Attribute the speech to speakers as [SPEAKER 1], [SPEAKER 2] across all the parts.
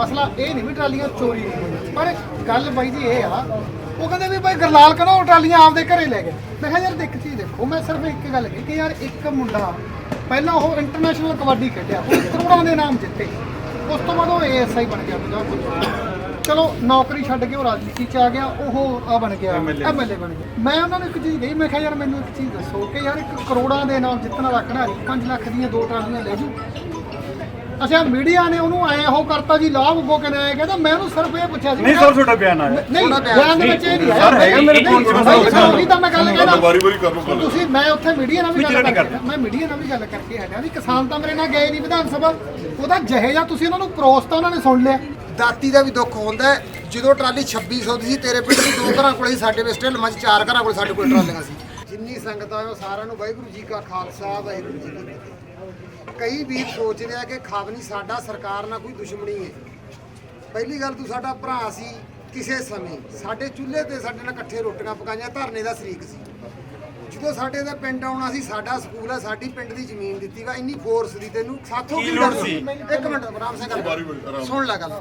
[SPEAKER 1] ਮਸਲਾ ਇਹ ਨਹੀਂ ਵੀ ਟਰਾਲੀਆਂ ਚੋਰੀ ਨਹੀਂ ਪਰ ਗੱਲ ਬਾਈ ਜੀ ਇਹ ਆ ਉਹ ਕਹਿੰਦੇ ਵੀ ਬਾਈ ਗਰਲਾਲ ਕਹਿੰਦਾ ਉਹ ਟਰਾਲੀਆਂ ਆਪਦੇ ਘਰੇ ਲੈ ਗਏ। ਮੈਂ ਕਿਹਾ ਯਾਰ ਦੇਖ ਚੀਜ਼ ਦੇਖੋ ਮੈਂ ਸਿਰਫ ਇੱਕ ਗੱਲ ਕਹੀ ਕਿ ਯਾਰ ਇੱਕ ਮੁੰਡਾ ਪਹਿਲਾਂ ਉਹ ਇੰਟਰਨੈਸ਼ਨਲ ਕਬੱਡੀ ਖੇਡਿਆ ਉਹ ਕਰੋੜਾਂ ਦੇ ਨਾਮ ਜਿੱਤੇ। ਉਸ ਤੋਂ ਬਾਅਦ ਉਹ ਏਐਸਆਈ ਬਣ ਗਿਆ ਪੰਜਾਬ ਪੁਲਿਸ ਚਲੋ ਨੌਕਰੀ ਛੱਡ ਕੇ ਉਹ ਰਾਜਨੀਤੀ ਚ ਆ ਗਿਆ ਉਹ ਆ ਬਣ ਗਿਆ ਐਮਐਲਏ ਬਣ ਗਿਆ। ਮੈਂ ਉਹਨਾਂ ਨੂੰ ਇੱਕ ਚੀਜ਼ ਕਹੀ ਮੈਂ ਕਿਹਾ ਯਾਰ ਮੈਨੂੰ ਇੱਕ ਚੀਜ਼ ਦੱਸੋ ਕਿ ਯਾਰ ਇੱਕ ਕਰੋੜਾਂ ਦੇ ਨਾਮ ਜਿੱਤਣ ਵਾਲਾ ਖਿਡਾਰੀ 5 ਲੱਖ ਦੀਆਂ ਦੋ ਟਰਾਲੀਆਂ ਲੈ ਜੂ। ਅੱਛਾ ਮੀਡੀਆ ਨੇ ਉਹਨੂੰ ਐ ਉਹ ਕਰਤਾ ਜੀ ਲਾਭ ਉਗੋ ਕੇ ਆਇਆ ਕਹਿੰਦਾ ਮੈਂ ਉਹਨੂੰ ਸਿਰਫ ਇਹ ਪੁੱਛਿਆ ਸੀ
[SPEAKER 2] ਨਹੀਂ ਸਰ ਤੁਹਾਡਾ ਬਿਆਨ ਆਇਆ।
[SPEAKER 1] ਨਹੀਂ ਬਿਆਨ ਦੇ ਵਿੱਚ ਇਹ ਨਹੀਂ
[SPEAKER 2] ਸਰ, ਹੈਗਾ ਮੇਰੇ ਕੋਲ
[SPEAKER 1] ਉਹੀ ਤਾਂ ਮੈਂ ਗੱਲ ਕਹਿਣਾ
[SPEAKER 3] ਵਾਰੀ ਵਾਰੀ ਕਰ ਲਓ ਗੱਲ।
[SPEAKER 1] ਤੁਸੀਂ ਮੈਂ ਉੱਥੇ ਮੀਡੀਆ ਨਾਲ ਵੀ ਗੱਲ ਕਰਕੇ ਮੈਂ ਮੀਡੀਆ ਨਾਲ ਵੀ ਗੱਲ ਕਰਕੇ ਹਟਿਆ ਵੀ ਕਿਸਾਨ ਤਾਂ ਮੇਰੇ ਨਾਲ ਗਏ ਨਹੀਂ ਵਿਧਾਨ ਸਭਾ। ਉਹਦਾ ਜਿਹੇ ਜਾਂ ਤੁਸੀਂ ਉਹਨਾਂ ਨੂੰ ਪਰੋਸ ਤਾਂ ਉਹਨਾਂ ਨੇ ਸੁਣ ਲਿਆ।
[SPEAKER 4] ਦਾਤੀ ਦਾ ਵੀ ਦੁੱਖ ਹੁੰਦਾ ਹੈ। ਜਦੋਂ ਟਰਾਲੀ 2600 ਦੀ ਸੀ ਤੇਰੇ ਪਿੰਡ ਦੀ ਦੋ ਘਰਾਂ ਕੋਲੇ ਸੀ, ਸਾਡੇ ਵੇ ਸਟਿਲ ਮੱਝ ਚਾਰ ਘਰਾਂ ਕੋਲੇ ਸਾਡੇ ਕੋਲ ਟਰਾਲੀਆਂ ਸੀ। ਜਿੰਨੀ ਸੰਗਤ ਆਇਓ ਸਾਰਿਆਂ ਨੂੰ ਵਾਹਿਗੁਰੂ ਜੀ ਕਾ ਖਾਲਸਾ ਵਾਹਿਗੁਰੂ ਜੀ ਕੀ ਫਤਿਹ। ਕਈ ਵੀਰ ਸੋਚਦੇ ਆ ਕਿ ਖਾਵਨੀ ਸਾਡਾ ਸਰਕਾਰ ਨਾਲ ਕੋਈ ਦੁਸ਼ਮਣੀ ਹੈ। ਪਹਿਲੀ ਗੱਲ ਤੂੰ ਸਾਡਾ ਭਰਾ ਸੀ ਕਿਸੇ ਸਮੇਂ। ਸਾਡੇ ਚੁੱਲ੍ਹੇ ਤੇ ਸਾਡੇ ਨਾਲ ਇਕੱਠੇ ਰੋਟੀਆਂ ਪਕਾਈਆਂ ਧਰਨੇ ਦਾ ਸ਼ਰੀਕ ਸੀ। ਜਦੋਂ ਸਾਡੇ ਦਾ ਪਿੰਡ ਆਉਣਾ ਸੀ ਸਾਡਾ ਸਕੂਲ ਆ ਸਾਡੀ ਪਿੰਡ ਦੀ ਜ਼ਮੀਨ ਦਿੱਤੀ ਵਾ ਇੰਨੀ ਫੋਰਸ ਦੀ ਤੈਨੂੰ ਸਾਥੋਂ
[SPEAKER 2] ਕੀ ਲੋੜ ਸੀ?
[SPEAKER 4] ਇੱਕ ਮਿੰਟ ਆਰਾਮ ਸੇ ਗੱਲ ਸੁਣ ਲੈ ਗੱਲ।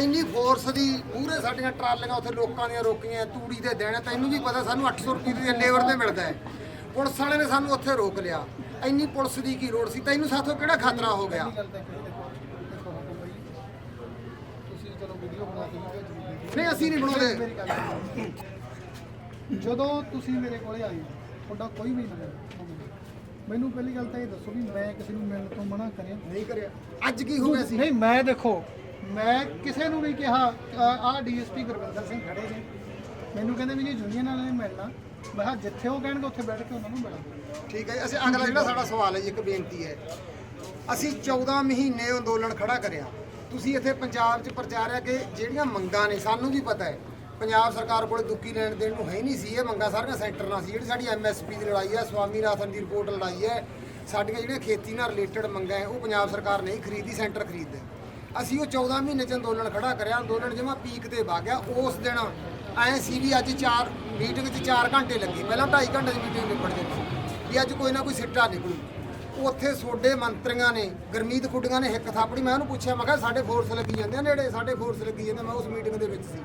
[SPEAKER 4] ਇੰਨੀ ਫੋਰਸ ਦੀ ਪੂਰੇ ਸਾਡੀਆਂ ਟਰਾਲੀਆਂ ਉੱਥੇ ਲੋਕਾਂ ਦੀਆਂ ਰੋਕੀਆਂ ਤੂੜੀ ਦੇ ਦੇਣੇ ਤੈਨੂੰ ਵੀ ਪਤਾ ਸਾਨੂੰ 800 ਰੁਪਏ ਦੀ ਲੇਬਰ ਤੇ ਮਿਲਦਾ ਹੈ। ਪੁਲਿਸ ਵਾਲੇ ਨੇ ਸਾਨੂੰ ਉੱਥੇ ਰੋਕ ਲਿਆ। ਇੰਨੀ ਪੁਲਿਸ ਦੀ ਕੀ ਲੋੜ ਸੀ? ਤੈਨੂੰ ਸਾਥੋਂ ਕਿਹੜਾ ਖਤਰਾ ਹੋ ਗਿਆ?
[SPEAKER 1] ਤੁਸੀਂ ਚਲੋ ਵੀਡੀਓ ਬਣਾ ਕੇ ਵੀ ਭੇਜ
[SPEAKER 4] ਨਹੀਂ ਅਸੀਂ ਨਹੀਂ ਬਣਾਉਂਦੇ।
[SPEAKER 1] ਜਦੋਂ ਤੁਸੀਂ ਮੇਰੇ ਕੋਲੇ ਆਏ ਤੁਹਾਡਾ ਕੋਈ ਵੀ ਨਹੀਂ ਮੈਨੂੰ ਪਹਿਲੀ ਗੱਲ ਤਾਂ ਇਹ ਦੱਸੋ ਵੀ ਮੈਂ ਕਿਸੇ ਨੂੰ ਮਿਲਣ ਤੋਂ ਮਨਾ ਕਰਿਆ?
[SPEAKER 4] ਨਹੀਂ ਕਰਿਆ। ਅੱਜ ਕੀ ਹੋ ਗਿਆ ਸੀ?
[SPEAKER 1] ਨਹੀਂ ਮੈਂ ਦੇਖੋ ਮੈਂ ਕਿਸੇ ਨੂੰ ਵੀ ਕਿਹਾ ਆਹ ਡੀਐਸਪੀ ਗੁਰਵਿੰਦਰ ਸਿੰਘ ਖੜੇ ਨੇ। ਮੈਨੂੰ ਕਹਿੰਦੇ ਵੀ ਜੀ ਯੂਨੀਅਨ ਵਾਲਿਆਂ ਨੇ ਮਿਲਣਾ ਮੈਂ ਕਿਹਾ ਜਿੱਥੇ ਉਹ ਕਹਿਣਗੇ ਉੱਥੇ ਬੈਠ ਕੇ ਉਹਨਾਂ ਨੂੰ ਮਿਲਾਂਗੇ
[SPEAKER 4] ਠੀਕ ਹੈ ਜੀ। ਅਸੀਂ ਅਗਲਾ ਜਿਹੜਾ ਸਾਡਾ ਸਵਾਲ ਹੈ ਜੀ, ਇੱਕ ਬੇਨਤੀ ਹੈ। ਅਸੀਂ 14 ਮਹੀਨੇ ਅੰਦੋਲਨ ਖੜਾ ਕਰਿਆ। ਤੁਸੀਂ ਇੱਥੇ ਪੰਜਾਬ 'ਚ ਪ੍ਰਚਾਰਿਆ ਕਿ ਜਿਹੜੀਆਂ ਮੰਗਾਂ ਨੇ, ਸਾਨੂੰ ਵੀ ਪਤਾ ਹੈ? ਪੰਜਾਬ ਸਰਕਾਰ ਕੋਲੇ ਦੁੱਕੀ ਲੈਣ ਦੇਣ ਨੂੰ ਹੈ ਹੀ ਨਹੀਂ ਸੀ, ਇਹ ਮੰਗਾਂ ਸਾਰੀਆਂ ਸੈਂਟਰ ਨਾਲ ਸੀ। ਜਿਹੜੀ ਸਾਡੀ ਐਮਐਸਪੀ ਦੀ ਲੜਾਈ ਹੈ, ਸਵਾਮੀਨਾਥਨ ਦੀ ਰਿਪੋਰਟ ਲੜਾਈ ਹੈ, ਸਾਡੀਆਂ ਜਿਹੜੀਆਂ ਖੇਤੀ ਨਾਲ ਰਿਲੇਟਡ ਮੰਗਾਂ ਹੈ, ਉਹ ਪੰਜਾਬ ਸਰਕਾਰ ਨਹੀਂ ਖਰੀਦੀ, ਸੈਂਟਰ ਖਰੀਦਦਾ। ਅਸੀਂ ਉਹ 14 ਮਹੀਨੇ ਚ ਅੰਦੋਲਨ ਖੜਾ ਕਰਿਆ, ਅੰਦੋਲਨ ਜਮਾ ਪੀਕ ਤੇ ਵਾ ਗਿਆ। ਉਸ ਦਿਨ ਐ ਸੀ ਵੀ ਅੱਜ 4 ਮੀਟਿੰਗ 'ਚ 4 ਘੰਟੇ ਲੱਗੇ। ਪਹਿਲਾਂ 2.5 ਘੰਟੇ 'ਚ ਮੀਟਿੰਗ ਨਿਬੜ ਜਾਂਦੀ ਸੀ। ਵੀ ਅੱਜ ਕੋਈ ਨਾ ਕੋਈ ਸਿੱਟਾ ਨਿਕਲੂ। ਉੱਥੇ ਸੋਡੇ ਮੰਤਰੀਆਂ ਨੇ, ਗਰਮੀਤ ਖੁੱਡੀਆਂ ਨੇ ਹਿੱਕ ਥਾਪੜੀ, ਮੈਂ ਉਹਨੂੰ ਪੁੱਛਿਆ, ਮੈਂ ਕਿਹਾ, ਸਾਡੇ ਫੋਰਸ ਲੱਗੀ ਜਾਂਦੇ ਆ ਨੇੜੇ? ਸਾਡੇ ਫੋਰਸ ਲੱਗੀ ਜਾਂਦੇ ਮੈਂ ਉਸ ਮੀਟਿੰਗ ਦੇ ਵਿੱਚ ਸੀ।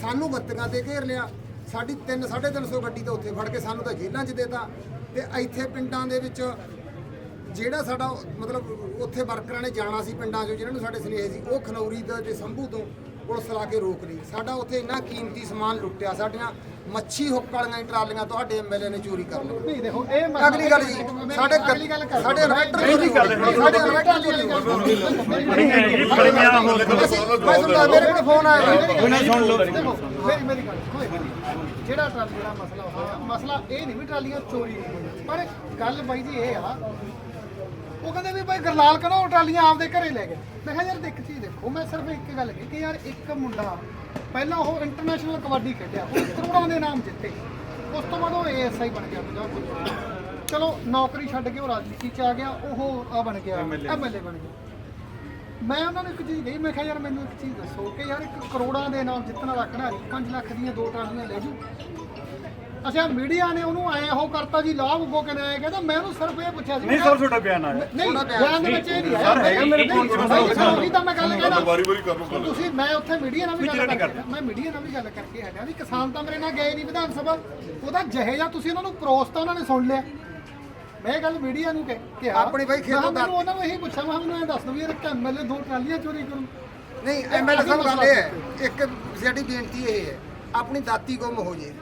[SPEAKER 4] ਸਾਨੂੰ ਬੱਤੀਆਂ ਤੇ ਘੇਰ ਲਿਆ। ਸਾਡੀ 3 350 ਗੱਡੀ ਤਾਂ ਉੱਥੇ ਫੜ ਕੇ ਸਾਨੂੰ ਤਾਂ ਜੇਲ੍ਹਾਂ 'ਚ ਦੇਤਾ। ਤੇ ਇੱਥੇ ਪਿੰਡਾਂ ਦੇ ਵਿੱਚ ਜਿਹੜਾ ਸਾਡਾ, ਮਤਲਬ, ਉੱਥੇ ਵਰਕਰਾਂ ਨੇ ਜਾਣਾ ਸੀ ਪਿੰਡਾਂ 'ਚੋਂ ਜਿਹਨਾਂ ਨੂੰ ਸਾਡੇ ਸੁਨੇਹੇ ਸੀ, ਉਹ ਖਨੌਰੀ ਦਾ ਤੇ ਸੰਭੂ ਤੋਂ ਪੁਲਿਸ ਲਾ ਕੇ ਰੋਕ ਲਈ ਸਾਡਾ ਉੱਥੇ ਇੰਨਾ ਕੀਮਤੀ ਸਮਾਨ ਲੁੱਟਿਆ ਸਾਡੀਆਂ ਮੱਛੀ ਹੁੱਕ ਵਾਲੀਆਂ ਟਰਾਲੀਆਂ ਤੁਹਾਡੇ ਐਮਐਲਏ ਨੇ ਚੋਰੀ ਕਰ ਲਈਆਂ
[SPEAKER 1] ਨਹੀਂ ਦੇਖੋ ਇਹ
[SPEAKER 4] ਅਗਲੀ ਗੱਲ ਜੀ ਸਾਡੇ ਸਾਡੇ
[SPEAKER 2] ਗੱਲ।
[SPEAKER 4] ਸਾਡੇ ਚੋਰੀ ਹੋ ਮੇਰੇ ਕੋਲ ਫੋਨ ਆਇਆ
[SPEAKER 2] ਸੁਣ ਲਓ।
[SPEAKER 1] ਮੇਰੀ ਮੇਰੀ ਗੱਲ। ਜਿਹੜਾ ਟਰਾਲੀ ਜਿਹੜਾ ਮਸਲਾ ਹੋਇਆ ਮਸਲਾ ਇਹ ਨਹੀਂ ਵੀ ਟਰਾਲੀਆਂ ਚੋਰੀ ਨਹੀਂ ਹੋਈਆਂ। ਪਰ ਗੱਲ ਬਾਈ ਜੀ ਇਹ ਆ ਉਹ ਕਹਿੰਦੇ ਵੀ ਬਾਈ ਗਰਲਾਲ ਉਹ ਟਰਾਲੀਆਂ ਆਪਦੇ ਘਰੇ ਲੈ ਗਏ। ਮੈਂ ਕਿਹਾ ਯਾਰ ਦੇਖ ਚੀਜ਼ ਦੇਖੋ ਮੈਂ ਸਿਰਫ ਇੱਕ ਗੱਲ ਕਹੀ ਕਿ ਯਾਰ ਇੱਕ ਮੁੰਡਾ ਪਹਿਲਾਂ ਉਹ ਇੰਟਰਨੈਸ਼ਨਲ ਕਬੱਡੀ ਖੇਡਿਆ ਉਹ ਕਰੋੜਾਂ ਦੇ ਨਾਮ ਜਿੱਤੇ। ਉਸ ਤੋਂ ਬਾਅਦ ਉਹ ਏਐਸਆਈ ਬਣ ਗਿਆ ਪੰਜਾਬ ਪੁਲਿਸ ਚਲੋ ਨੌਕਰੀ ਛੱਡ ਕੇ ਉਹ ਰਾਜਨੀਤੀ ਚ ਆ ਗਿਆ ਉਹ ਆ ਬਣ ਗਿਆ ਐਮਐਲਏ ਬਣ ਗਿਆ। ਮੈਂ ਉਹਨਾਂ ਨੂੰ ਇੱਕ ਚੀਜ਼ ਕਹੀ ਮੈਂ ਕਿਹਾ ਯਾਰ ਮੈਨੂੰ ਇੱਕ ਚੀਜ਼ ਦੱਸੋ ਕਿ ਯਾਰ ਇੱਕ ਕਰੋੜਾਂ ਦੇ ਨਾਲ ਜਿੱਤਣ ਵਾਲਾ ਖਿਡਾਰੀ 5 ਲੱਖ ਦੀਆਂ ਦੋ ਟਰਾਲੀਆਂ ਲੈ ਜੂ। ਅੱਛਾ ਮੀਡੀਆ ਨੇ ਉਹਨੂੰ ਐ ਉਹ ਕਰਤਾ ਜੀ ਲਾਭ ਉਗੋ ਕੇ ਆਇਆ ਕਹਿੰਦਾ ਮੈਂ ਉਹਨੂੰ ਸਿਰਫ ਇਹ ਪੁੱਛਿਆ ਸੀ।
[SPEAKER 2] ਨਹੀਂ ਸਰ ਤੁਹਾਡਾ ਬਿਆਨ ਆਇਆ।
[SPEAKER 1] ਨਹੀਂ ਬਿਆਨ ਦੇ ਵਿੱਚ ਇਹ ਨਹੀਂ
[SPEAKER 2] ਸਰ, ਹੈਗਾ ਮੇਰੇ ਕੋਲ
[SPEAKER 1] ਨਹੀਂ, ਭਾਈ, ਤਾਂ ਮੈਂ ਗੱਲ ਕਹਿਣਾ
[SPEAKER 3] ਵਾਰੀ ਵਾਰੀ ਕਰ ਲਓ ਗੱਲ
[SPEAKER 1] ਤੁਸੀਂ ਮੈਂ ਉੱਥੇ ਮੀਡੀਆ ਨਾਲ ਵੀ ਗੱਲ ਕਰਕੇ ਮੈਂ ਮੀਡੀਆ ਨਾਲ ਵੀ ਗੱਲ ਕਰਕੇ ਹਟਿਆ ਵੀ ਕਿਸਾਨ ਤਾਂ ਮੇਰੇ ਨਾਲ ਗਏ ਨਹੀਂ ਵਿਧਾਨ ਸਭਾ। ਉਹਦਾ ਜਿਹੇ ਜਾਂ ਤੁਸੀਂ ਉਹਨਾਂ ਨੂੰ ਪਰੋਸ ਤਾਂ ਉਹਨਾਂ ਨੇ ਸੁਣ ਲਿਆ। ਮੈਂ ਇਹ ਗੱਲ ਮੀਡੀਆ ਨੂੰ ਕਹਿ- ਕਿਹਾ।
[SPEAKER 4] ਆਪਣੀ ਬਾਈ ਖੇਤੋਂ ਦਾ-
[SPEAKER 1] ਮੈਨੂੰ ਉਹਨਾਂ ਨੂੰ ਇਹੀ ਪੁੱਛਿਆ ਮੈਂ ਮੈਨੂੰ ਇਹ ਦੱਸ ਦਿਓ ਵੀ ਯਾਰ ਐਮਐਲਏ ਦੋ ਟਰਾਲੀਆਂ ਚੋਰੀ ਕਰੂ।
[SPEAKER 4] ਨਹੀਂ ਐਮਐਲਏ ਸਾਹਿਬ ਗੱਲ ਇਹ ਹੈ ਇੱਕ ਸਾਡੀ ਬੇਨਤੀ ਇਹ ਹੈ ਆਪਣੀ ਦਾਤੀ ਗੁੰਮ ਹੋ ਜੇ।